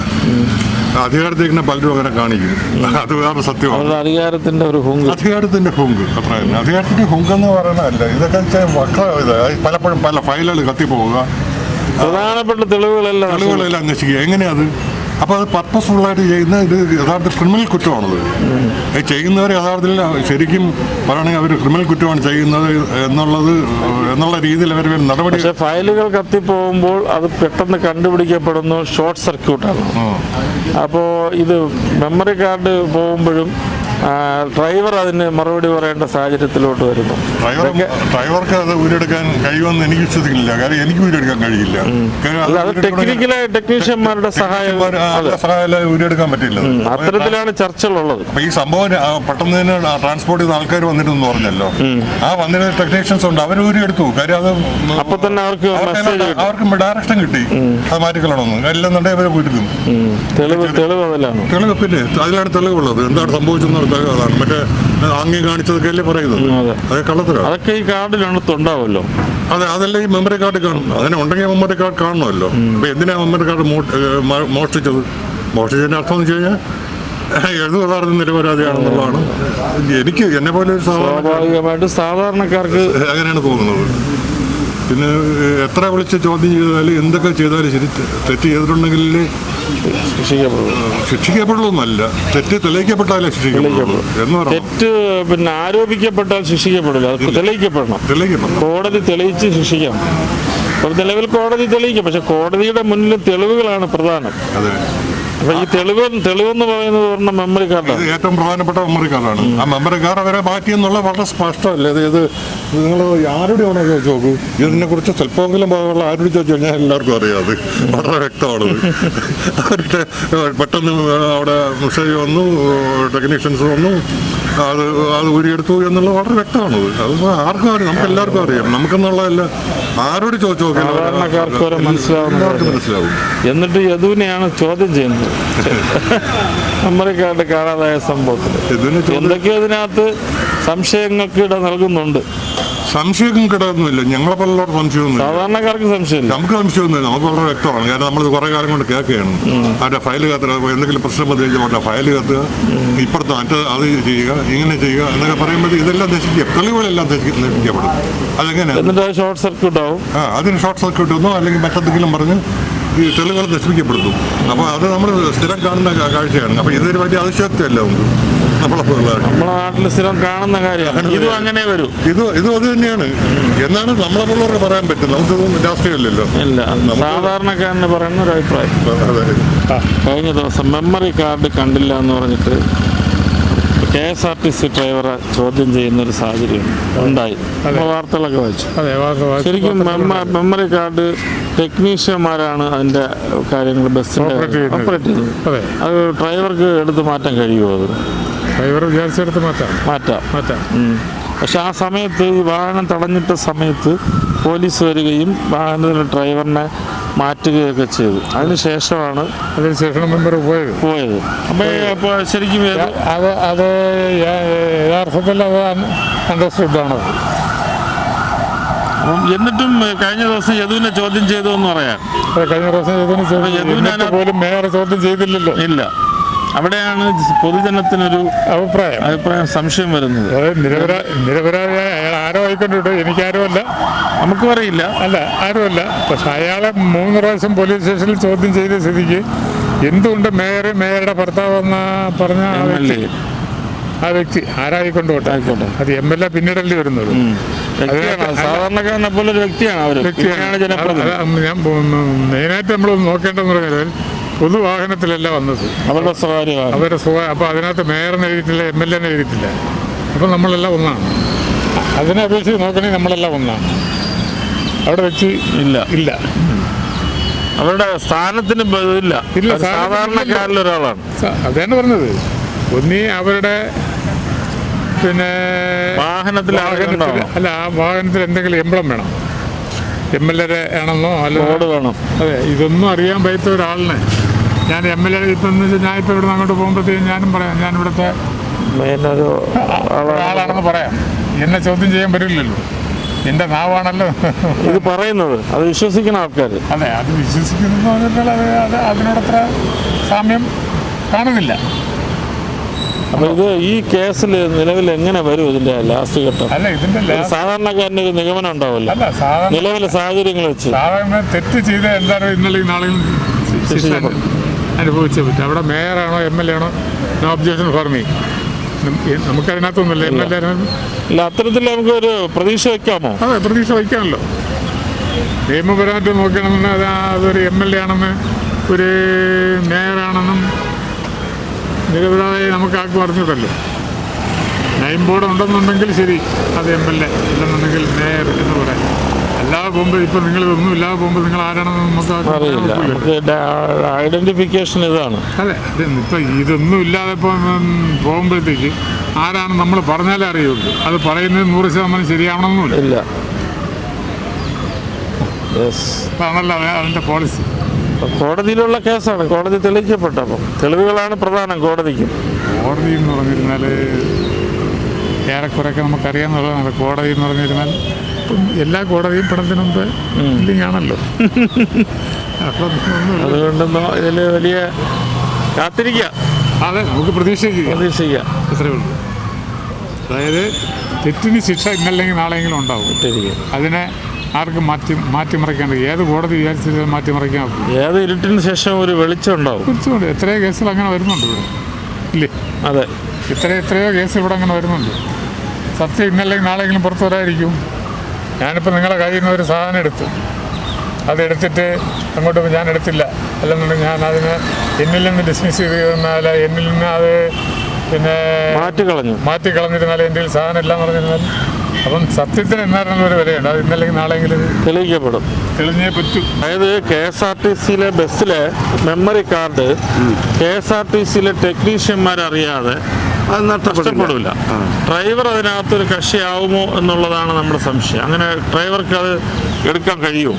അധികാരത്തേക്കിനെ പലരും അങ്ങനെ കാണിക്കും. അത് വേറെ സത്യമാണ്. അധികാരത്തിന്റെ ഒരു ഹുങ്ക്. അധികാരത്തിന്റെ ഹുങ്ക്. അത്ര തന്നെ അധികാരത്തിന്റെ ഹുങ്ക് എന്ന് പറയുന്നതല്ല. ഇതൊക്കെ വക്ര പലപ്പോഴും പല ഫയലുകൾ കത്തിപ്പോവുക. പ്രധാനപ്പെട്ട തെളിവുകളെല്ലാം. തെളിവുകളെല്ലാം അന്വേഷിക്കുക. എങ്ങനെയാ അത്? അപ്പോൾ അത് പർപ്പസ്ഫുള്ളായിട്ട് ചെയ്യുന്ന ഇത് യഥാർത്ഥ ക്രിമിനൽ കുറ്റമാണത്. ഈ ചെയ്യുന്നവർ യഥാർത്ഥത്തിൽ ശരിക്കും പറയുകയാണെങ്കിൽ അവർ ക്രിമിനൽ കുറ്റമാണ് ചെയ്യുന്നത് എന്നുള്ളത് എന്നുള്ള രീതിയിൽ അവർ നടപടി പക്ഷെ ഫയലുകൾ കത്തിപ്പോകുമ്പോൾ അത് പെട്ടെന്ന് കണ്ടുപിടിക്കപ്പെടുന്നു ഷോർട്ട് സർക്യൂട്ടാണ് അപ്പോൾ ഇത് മെമ്മറി കാർഡ് പോകുമ്പോഴും ഡ്രൈവർ അതിന് മറുപടി പറയേണ്ട സാഹചര്യത്തിലോട്ട് വരുന്നു. ഡ്രൈവർ ഡ്രൈവർക്ക് അത് ഊരെടുക്കാൻ കഴിയുമെന്ന് എനിക്ക് വിശ്വസിക്കുന്നില്ല. കാരണം എനിക്ക് ഊരെടുക്കാൻ കഴിയില്ല. ടെക്നിക്കലായ ടെക്നീഷ്യന്മാരുടെ സഹായം ഊരെടുക്കാൻ പറ്റില്ല. അത്തരത്തിലാണ് ചർച്ചകളുള്ളത്. ഈ സംഭവം പെട്ടെന്ന് തന്നെ ട്രാൻസ്പോർട്ട് ചെയ്ത ആൾക്കാർ വന്നിട്ടെന്ന് പറഞ്ഞല്ലോ. ആ വന്നിട്ട് ടെക്നീഷ്യൻസ് ഉണ്ട്. അവർ ഊരിയെടുത്തു കാര്യം അത് അപ്പൊ തന്നെ അവർക്ക് അവർക്ക് ഡയറക്ഷൻ കിട്ടി. അത് മാറ്റിക്കളണമെന്ന്. എല്ലാം നല്ല വീട്ടിലും ഉം, തെളിവ് തെളിവ് അതിലാണ്. തെളിവ് അതിലാണ് തെളിവുള്ളത്. എന്താണ് സംഭവിച്ചെന്നുള്ള അതാണ്. മറ്റേ ആംഗ്യം കാണിച്ചതൊക്കെ അല്ലേ പറയുന്നത്? അതെ. കള്ളത്തരാണ് അതൊക്കെ ഈ കാർഡിനകത്ത് ഉണ്ടാവുമല്ലോ അതെ അതല്ല ഈ മെമ്മറി കാർഡ് കാണും അങ്ങനെ ഉണ്ടെങ്കിൽ മെമ്മറി കാർഡ് കാണണമല്ലോ അപ്പൊ എന്തിനാ മെമ്മറി കാർഡ് മോഷ്ടിച്ചത്? മോഷ്ടിച്ചതിന്റെ അർത്ഥം എന്ന് വെച്ച് കഴിഞ്ഞാൽ എഴുതുകഥാർത്ഥ നിരപരാധിയാണെന്നുള്ളതാണ്. എനിക്ക് എന്നെ പോലെ ഒരു സ്വാഭാവികമായിട്ട് സാധാരണക്കാർക്ക് അങ്ങനെയാണ് തോന്നുന്നത്. പിന്നെ എത്ര വിളിച്ച് ചോദ്യം ചെയ്താലും എന്തൊക്കെ ചെയ്താലും ശരി തെറ്റ് ചെയ്തിട്ടുണ്ടെങ്കിൽ ശിക്ഷിക്കപ്പെടും ശിക്ഷിക്കപ്പെടുള്ളൂന്നല്ല തെറ്റ് തെളിയിക്കപ്പെട്ടാലേ ശിക്ഷിക്കപ്പെടും എന്ന് തെറ്റ് പിന്നെ ആരോപിക്കപ്പെട്ടാൽ ശിക്ഷിക്കപ്പെടില്ല. അത് തെളിയിക്കപ്പെടണം. തെളിയിക്കപ്പെടണം. കോടതി തെളിയിച്ച് ശിക്ഷിക്കണം. അപ്പോൾ നിലവിൽ കോടതി തെളിയിക്കും. പക്ഷെ കോടതിയുടെ മുന്നിൽ തെളിവുകളാണ് പ്രധാനം. അതെ. അപ്പൊ ഈ തെളിവ് തെളിവെന്ന് പറയുന്നത് പറഞ്ഞ മെമ്മറി ഇത് ഏറ്റവും പ്രധാനപ്പെട്ട മെമ്മറി കാർഡാണ് ആ മെമ്മറി കാർഡ് അവരെ മാറ്റി എന്നുള്ള വളരെ സ്പഷ്ടമല്ലേ? ഇത് നിങ്ങൾ ആരോടെയാണോ ചോദിച്ചു നോക്കൂ ഇതിനെ കുറിച്ച് സ്വല്പമെങ്കിലും ഭാഗമുള്ള ആരോട് ചോദിച്ചു കഴിഞ്ഞാൽ എല്ലാവർക്കും അറിയാം അത്. വളരെ വ്യക്തമാണത്. അവരുടെ പെട്ടെന്ന് അവിടെ മെസ്സേജ് വന്നു ടെക്നീഷ്യൻസ് വന്നു. അത് അത് ഊരിയെടുത്തു എന്നുള്ളത് വളരെ വ്യക്തമാണത്. അത് ആർക്കും അറിയാം. നമുക്ക് എല്ലാവർക്കും അറിയാം. നമുക്കെന്നുള്ളതല്ല. ആരോട് ചോദിച്ചു നോക്കിയാൽ എല്ലാവർക്കും മനസ്സിലാവും. എന്നിട്ട് യദുവിനെയാണ് ചോദ്യം ചെയ്യുന്നത്. കാർഡ് കാണാതായ സംഭവത്തിൽ എന്തൊക്കെയോ അതിനകത്ത് സംശയങ്ങൾക്ക് ഇട നൽകുന്നുണ്ട്. സംശയം കിടക്കുന്നില്ല ഞങ്ങളെ പോലുള്ളവർ സംശയമൊന്നും സാധാരണക്കാർക്ക് സംശയമില്ല. നമുക്ക് സംശയമൊന്നുമില്ല. നമുക്ക് വളരെ വ്യക്തമാണ്. കാരണം നമ്മൾ കുറേ കാലം കൊണ്ട് കേൾക്കുകയാണ്. അവരുടെ ഫയൽ കത്തുക എന്തെങ്കിലും പ്രശ്നം കഴിഞ്ഞാൽ അവരുടെ ഫയൽ കത്തുക ഇപ്പുറത്ത് മറ്റേ അത് ചെയ്യുക ഇങ്ങനെ ചെയ്യുക എന്നൊക്കെ പറയുമ്പോൾ ഇതെല്ലാം നശിക്കുക തെളിവുകളെല്ലാം നശിക്ക- നശിക്കപ്പെടും അതെങ്ങനെ ഷോർട്ട് സർക്യൂട്ട് ആവും ആ അതിന് ഷോർട്ട് സർക്യൂട്ട് വന്നോ അല്ലെങ്കിൽ മറ്റെന്തെങ്കിലും പറഞ്ഞ് ഈ തെളിവുകൾ നശിപ്പിക്കപ്പെടുന്നു. അപ്പോൾ അത് നമ്മൾ സ്ഥിരം കാണുന്ന കാഴ്ചയാണ്. അപ്പോൾ ഇതൊരു വലിയ അതിശക്തിയല്ല നമുക്ക്. നമ്മളെ നാട്ടിൽ സ്ഥിരം കാണുന്ന കാര്യമാണ്. ഇതും അങ്ങനെ വരും. ഇത് ഇതും അത് തന്നെയാണ്. എന്നാണ് നമ്മളെപ്പോലുള്ളവർക്ക് പറയാൻ പറ്റും നമുക്കിതൊന്നും രാഷ്ട്രീയമല്ലല്ലോ. ഇല്ല. സാധാരണക്കാരന് പറയുന്ന ഒരു അഭിപ്രായം. കഴിഞ്ഞ ദിവസം മെമ്മറി കാർഡ് കണ്ടില്ല എന്ന് പറഞ്ഞിട്ട് K S R T C ഡ്രൈവറെ ചോദ്യം ചെയ്യുന്ന ഒരു സാഹചര്യം ഉണ്ടായി. നമ്മൾ വാർത്തകളൊക്കെ വായിച്ചു. ശരിക്കും മെമ്മ- മെമ്മറി കാർഡ് ടെക്നീഷ്യന്മാരാണ് അതിന്റെ കാര്യങ്ങൾ ബസ്സിന്റെ. ഓപ്പറേറ്റ് ചെയ്യുന്നത്. അതെ. ഡ്രൈവർക്ക് എടുത്ത് മാറ്റാൻ കഴിയുമോ അത്? ഡ്രൈവർ വിചാരിച്ചെടുത്ത് മാറ്റാം. മാറ്റാം. മാറ്റാം. പക്ഷെ ആ സമയത്ത് ഈ വാഹനം തടഞ്ഞിട്ട സമയത്ത് പോലീസ് വരികയും വാഹനത്തിലെ ഡ്രൈവറിനെ മാറ്റുകയൊക്കെ ചെയ്തു. അതിനുശേഷമാണ് അതിനുശേഷം മെമ്പർ പോയത്. പോയത്. അപ്പോൾ അപ്പോൾ ശരിക്കും അത് അത് യഥാർത്ഥത്തിൽ അത് അണ്ടർസ്റ്റുഡ് ആണ് അപ്പം എന്നിട്ടും കഴിഞ്ഞ ദിവസം യദുവിനെ ചോദ്യം ചെയ്തു എന്ന് പറയാം. കഴിഞ്ഞ ദിവസം യദുവിനെ പോലും മേയർ ചോദ്യം ചെയ്തില്ലല്ലോ. ഇല്ല. അവിടെയാണ് പൊതുജനത്തിനൊരു അഭിപ്രായം. അഭിപ്രായം സംശയം വരുന്നത്. നിരപരാധിയായ അയാൾ ആരോ ആയിക്കൊണ്ടിട്ട് എനിക്കാരും അല്ല നമുക്കും അറിയില്ല. അല്ല ആരുമല്ല. പക്ഷെ അയാളെ മൂന്ന് പ്രാവശ്യം പോലീസ് സ്റ്റേഷനിൽ ചോദ്യം ചെയ്ത സ്ഥിതിക്ക് എന്തുകൊണ്ട് മേയർ മേയറുടെ ഭർത്താവ് എന്ന പറഞ്ഞ ആ വ്യക്തി ആരായിക്കൊണ്ടോട്ടെ? ആയിക്കോട്ടെ. അത് എം എൽ എ പിന്നീടല്ലേ വരുന്നത്. സാധാരണക്കാരനെ പോലെ വ്യക്തിയാണ് അവർ വ്യക്തിയാണ്. ഞാൻ മെയിനായിട്ട് നമ്മൾ നോക്കേണ്ടതെന്ന് പറഞ്ഞാൽ പൊതുവാഹനത്തിലല്ല വന്നത്. അവരുടെ സ്വകാര്യ അവരുടെ സ്വകാര്യ അപ്പോൾ അതിനകത്ത് മേയറിന് എഴുതിയിട്ടില്ല എം എൽ എനെ എഴുതിയിട്ടില്ല അപ്പോൾ നമ്മളെല്ലാം ഒന്നാണ്. അതിനെ അപേക്ഷിച്ച് നോക്കണമെങ്കിൽ നമ്മളെല്ലാം ഒന്നാണ്. അവിടെ വെച്ച് ഇല്ല. ഇല്ല. അവരുടെ സ്ഥാനത്തിന് ഇല്ല. ഇല്ല, സാധാരണക്കാരിൽ ഒരാളാണ്. അതാണ് പറഞ്ഞത്. ഒന്നീ അവരുടെ പിന്നെ വാഹനത്തിൽ അല്ല ആ വാഹനത്തിൽ എന്തെങ്കിലും എംബ്ലം വേണം. എം എൽ എ ആണെന്നോ അല്ല വേണം. അതെ ഇതൊന്നും അറിയാൻ പറ്റാത്ത ഒരാളിനെ ഞാൻ എം എൽ എ ഇപ്പം ഞാനിപ്പോൾ ഇവിടെ നിന്ന് അങ്ങോട്ട് പോകുമ്പോഴത്തേക്കും ഞാനും പറയാം ഞാൻ ഇവിടുത്തെ ആളാണെന്ന് പറയാം. എന്നെ ചോദ്യം ചെയ്യാൻ പറ്റില്ലല്ലോ. എന്റെ നാവാണല്ലോ. ഇത് പറയുന്നത്. അത് വിശ്വസിക്കുന്ന ആൾക്കാർ അതെ അത് വിശ്വസിക്കുന്നു എന്ന് പറഞ്ഞാൽ അത് അത് അതിനോടത്ര സാമ്യം കാണുന്നില്ല. അപ്പൊ ഇത് ഈ കേസിൽ നിലവിൽ എങ്ങനെ വരും ഇതിന്റെ ലാസ്റ്റ് ഘട്ടം? അല്ല ഇതിന്റെ സാധാരണക്കാരന്റെ സാധാരണക്കാരന് ഒരു നിഗമനം ഉണ്ടാവില്ല. നിലവിലെ സാഹചര്യങ്ങൾ വെച്ച്. സാധാരണ തെറ്റ് ചെയ്ത എന്തായാലും ഇന്നലെ നാളെയും ശിക്ഷ. അനുഭവിച്ചേ പറ്റും. അവിടെ മേയറാണോ എം എൽ എ ആണോ നോ ഒബ്ജക്ഷൻ ഫോർ മീ നമുക്കതിനകത്തൊന്നുമില്ല. എം എൽ എ അല്ല അത്തരത്തിൽ നമുക്ക് ഒരു പ്രതീക്ഷ വയ്ക്കാമോ? അതെ പ്രതീക്ഷ വയ്ക്കാമല്ലോ. നിയമപരമായിട്ട് നോക്കണമെന്ന് അത് അതൊരു എം എൽ എ ആണെന്ന് ഒരു മേയറാണെന്നും നിരപരാധി നമുക്ക് ആർക്കും അറിഞ്ഞിട്ടല്ലോ നയം ബോർഡ് ഉണ്ടെന്നുണ്ടെങ്കിൽ ശരി അത് എം എൽ എ ഇല്ലെന്നുണ്ടെങ്കിൽ മേയർ എന്ന് പറയാം. അല്ലാതെ പോകുമ്പോൾ ഇപ്പം നിങ്ങൾ ഒന്നും ഇല്ലാതെ പോകുമ്പോൾ നിങ്ങൾ ആരാണെന്ന് നമുക്ക് ഐഡന്റിഫിക്കേഷൻ ഇതാണ്. അതെ ഇപ്പം ഇതൊന്നും ഇല്ലാതെ ഇപ്പം പോകുമ്പോഴത്തേക്ക് ആരാണ് നമ്മൾ പറഞ്ഞാലേ അറിയുള്ളൂ. അത് പറയുന്നത് നൂറ് ശതമാനം ശരിയാവണമെന്നില്ല ഇല്ല. അതാണല്ലോ അത് അതിന്റെ പോളിസി കോടതിയിലുള്ള കേസാണ്. കോടതി തെളിയിക്കപ്പെട്ടപ്പോ തെളിവുകളാണ് പ്രധാനം കോടതിക്ക്. കോടതി എന്ന് പറഞ്ഞിരുന്നാൽ ഏറെക്കുറെയൊക്കെ നമുക്കറിയാമെന്നുള്ളതാണ് കോടതി എന്ന് പറഞ്ഞിരുന്നാൽ എല്ലാ കോടതിയും പണത്തിന് മുമ്പ് ഒന്നും അതുകൊണ്ടൊന്നും ഇതിൽ വലിയ കാത്തിരിക്കുക അതെ നമുക്ക് പ്രതീക്ഷിക്കുക പ്രതീക്ഷിക്കുക ഇത്രയേ ഉള്ളൂ. അതായത് തെറ്റിന് ശിക്ഷ ഇന്നല്ലെങ്കിൽ നാളെയെങ്കിലും ഉണ്ടാവും. അതിനെ ആർക്കും മാറ്റി മാറ്റിമറിക്കാൻ ഏത് കോടതി വിചാരിച്ചാലും മാറ്റിമറിക്കാൻ മറിക്കാൻ ഏത് ഇരുട്ടിന് ശേഷം ഒരു വെളിച്ചം ഉണ്ടാവും. തീർച്ചയായിട്ടും എത്രയോ കേസുകൾ അങ്ങനെ വരുന്നുണ്ട് ഇവിടെ. ഇല്ലേ? അതെ. ഇത്ര എത്രയോ കേസ് ഇവിടെ അങ്ങനെ വരുന്നുണ്ട്. സത്യം ഇന്നല്ലെങ്കിൽ നാളെങ്കിലും പുറത്തു വരാതിരിക്കും. ഞാനിപ്പോൾ നിങ്ങളെ കയ്യിൽ നിന്ന് ഒരു സാധനം എടുത്തു. അതെടുത്തിട്ട് അങ്ങോട്ട് ഞാൻ എടുത്തില്ല. അല്ലെന്നുണ്ടെങ്കിൽ ഞാൻ അതിനെ എന്നിൽ നിന്ന് ഡിസ്മിസ് ചെയ്ത് തന്നാൽ എന്നിൽ നിന്ന് അത് പിന്നെ മാറ്റി കളഞ്ഞു മാറ്റി കളഞ്ഞിരുന്നാൽ എന്റെ കയ്യിൽ സാധനം എല്ലാം പറഞ്ഞിരുന്നാൽ. അപ്പം സത്യത്തിന് എന്നായിരുന്നു ഒരു വിലയുണ്ട്. അത് ഇന്നല്ലെങ്കിൽ നാളെങ്കിലും തെളിയിക്കപ്പെടും. തെളിഞ്ഞേ പറ്റൂ. അതായത് കെ എസ് ആർ ടി സിയിലെ ബസ്സിലെ memory card K S R T സിയിലെ അത് നഷ്ടപ്പെടില്ല. ഡ്രൈവർ അതിനകത്തൊരു കക്ഷിയാവുമോ എന്നുള്ളതാണ് നമ്മുടെ സംശയം. അങ്ങനെ ഡ്രൈവർക്ക് അത് എടുക്കാൻ കഴിയുമോ?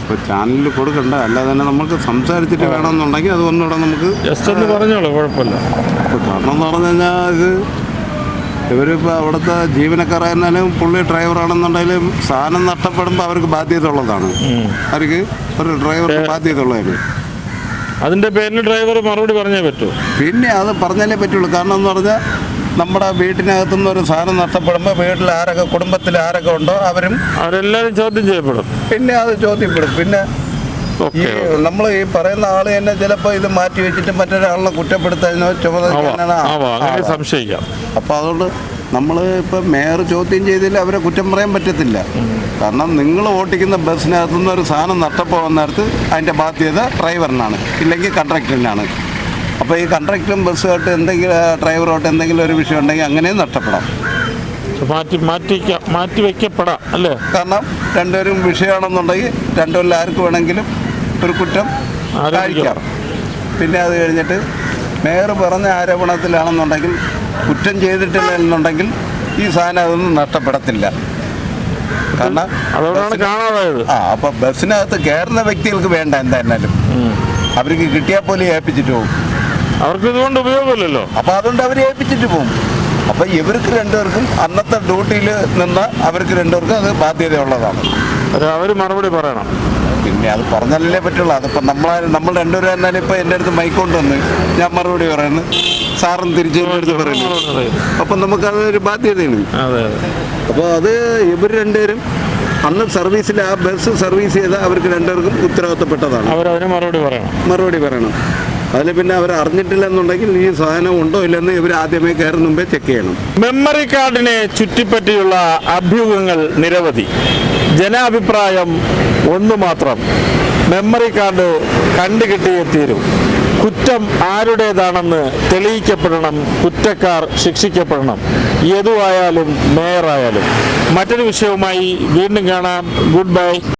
ഇപ്പോൾ ചാനലിൽ കൊടുക്കണ്ട. അല്ലാതെ തന്നെ നമുക്ക് സംസാരിച്ചിട്ട് വേണമെന്നുണ്ടെങ്കിൽ അത് ഒന്നുകൂടെ നമുക്ക് ജസ്റ്റ് എന്ന് പറഞ്ഞോളൂ കുഴപ്പമില്ല. ഇപ്പൊ കാരണം എന്ന് പറഞ്ഞു കഴിഞ്ഞാൽ ഇത് ഇവരിപ്പോൾ അവിടുത്തെ ജീവനക്കാരായിരുന്നാലും പുള്ളി ഡ്രൈവറാണെന്നുണ്ടെങ്കിലും സാധനം നഷ്ടപ്പെടുമ്പോൾ അവർക്ക് ബാധ്യത ഉള്ളതാണ്. അവർക്ക് ഒരു ഡ്രൈവർക്ക് ബാധ്യത ഉള്ളതിന് അതിന്റെ പേരിൽ ഡ്രൈവർ മറുപടി പറഞ്ഞേ പറ്റൂ. പിന്നെ അത് പറഞ്ഞാലേ പറ്റുള്ളൂ. കാരണം എന്ന് പറഞ്ഞാൽ നമ്മുടെ വീട്ടിനകത്തുനിന്ന് ഒരു സാധനം നഷ്ടപ്പെടുമ്പോൾ വീട്ടിൽ ആരൊക്കെ കുടുംബത്തിൽ ആരൊക്കെ ഉണ്ടോ അവരും അവരെല്ലാവരും ചോദ്യം ചെയ്യപ്പെടും. പിന്നെ അത് ചോദ്യപ്പെടും. പിന്നെ ഈ നമ്മൾ ഈ പറയുന്ന ആൾ തന്നെ ചിലപ്പോ ഇത് മാറ്റി വെച്ചിട്ട് മറ്റൊരാളിനെ കുറ്റപ്പെടുത്താനോ ചുമതല സംശയിക്കാം. അപ്പോൾ അതുകൊണ്ട് നമ്മൾ ഇപ്പം മേയർ ചോദ്യം ചെയ്തില്ല അവരെ കുറ്റം പറയാൻ പറ്റത്തില്ല. കാരണം നിങ്ങൾ ഓട്ടിക്കുന്ന ബസ്സിനകത്തു നിന്ന് ഒരു സാധനം നഷ്ടപ്പോകുന്ന നേരത്ത് അതിന്റെ ബാധ്യത ഡ്രൈവറിനാണ് ഇല്ലെങ്കിൽ കണ്ടക്ടറിനാണ്. അപ്പോൾ ഈ കണ്ടക്ടറും ബസ്സുമായിട്ട് എന്തെങ്കിലും ഡ്രൈവറുമായിട്ട് എന്തെങ്കിലും ഒരു വിഷയം ഉണ്ടെങ്കിൽ അങ്ങനെയും നഷ്ടപ്പെടാം. മാറ്റി മാറ്റിക്ക മാറ്റി വയ്ക്കപ്പെടാം അല്ലേ? കാരണം രണ്ടുപേരും വിഷയമാണെന്നുണ്ടെങ്കിൽ രണ്ടുപേരിൽ ആർക്ക് വേണമെങ്കിലും ഒരു കുറ്റം. കാണിക്കാം പിന്നെ അത് കഴിഞ്ഞിട്ട് മേയർ പറഞ്ഞ ആരോപണത്തിലാണെന്നുണ്ടെങ്കിൽ കുറ്റം ചെയ്തിട്ടില്ല എന്നുണ്ടെങ്കിൽ ഈ സാധനം അതൊന്നും നഷ്ടപ്പെടത്തില്ല. കാരണം ആ അപ്പൊ ബസ്സിനകത്ത് കയറുന്ന വ്യക്തികൾക്ക് വേണ്ട എന്തായിരുന്നാലും. അവർക്ക് കിട്ടിയാൽ പോലും ഏൽപ്പിച്ചിട്ട് പോകും. അവർക്ക് ഇതുകൊണ്ട് ഉപയോഗമില്ലല്ലോ. അപ്പൊ അതുകൊണ്ട് അവർ ഏൽപ്പിച്ചിട്ട് പോകും. അപ്പൊ ഇവർക്ക് രണ്ടുപേർക്കും അന്നത്തെ ഡ്യൂട്ടിയിൽ നിന്ന് അവർക്ക് രണ്ടുപേർക്കും അത് ബാധ്യതയുള്ളതാണ്. അവർ മറുപടി പറയണം. പിന്നെ അത് പറഞ്ഞല്ലേ പറ്റുള്ളൂ. അതിപ്പോൾ നമ്മൾ നമ്മൾ രണ്ടുപേരും എന്നാലും ഇപ്പോൾ എന്റെ അടുത്ത് മൈക്ക് കൊണ്ടുവന്ന് ഞാൻ മറുപടി പറയുന്നു. സാറും തിരിച്ചു എന്റെ അടുത്ത് പറയുന്നു അപ്പം നമുക്ക് അതൊരു ബാധ്യതയാണ്. അപ്പോൾ അത്. ഇവർ രണ്ടുപേരും അന്ന് സർവീസിൽ ആ ബസ് സർവീസ് ചെയ്ത അവർക്ക് രണ്ടുപേർക്കും ഉത്തരവാദിത്തപ്പെട്ടതാണ്. അവരതിന് മറുപടി പറയണം. മറുപടി പറയണം. അതിൽ പിന്നെ അവർ അറിഞ്ഞിട്ടില്ല എന്നുണ്ടെങ്കിൽ ഈ സാധനം ഉണ്ടോ ഇല്ലെന്ന് ഇവർ ആദ്യമേ കയറുന്ന മുമ്പേ ചെക്ക് ചെയ്യണം. മെമ്മറി കാർഡിനെ ചുറ്റിപ്പറ്റിയുള്ള അഭ്യൂഹങ്ങൾ നിരവധി. ജനാഭിപ്രായം ഒന്നു മാത്രം. മെമ്മറി കാർഡ് കണ്ടു കണ്ടുകിട്ടിയേ തീരൂ. കുറ്റം ആരുടേതാണെന്ന് തെളിയിക്കപ്പെടണം കുറ്റക്കാർ ശിക്ഷിക്കപ്പെടണം. എതുവായാലും മേയറായാലും. മറ്റൊരു വിഷയവുമായി വീണ്ടും കാണാം. Good bye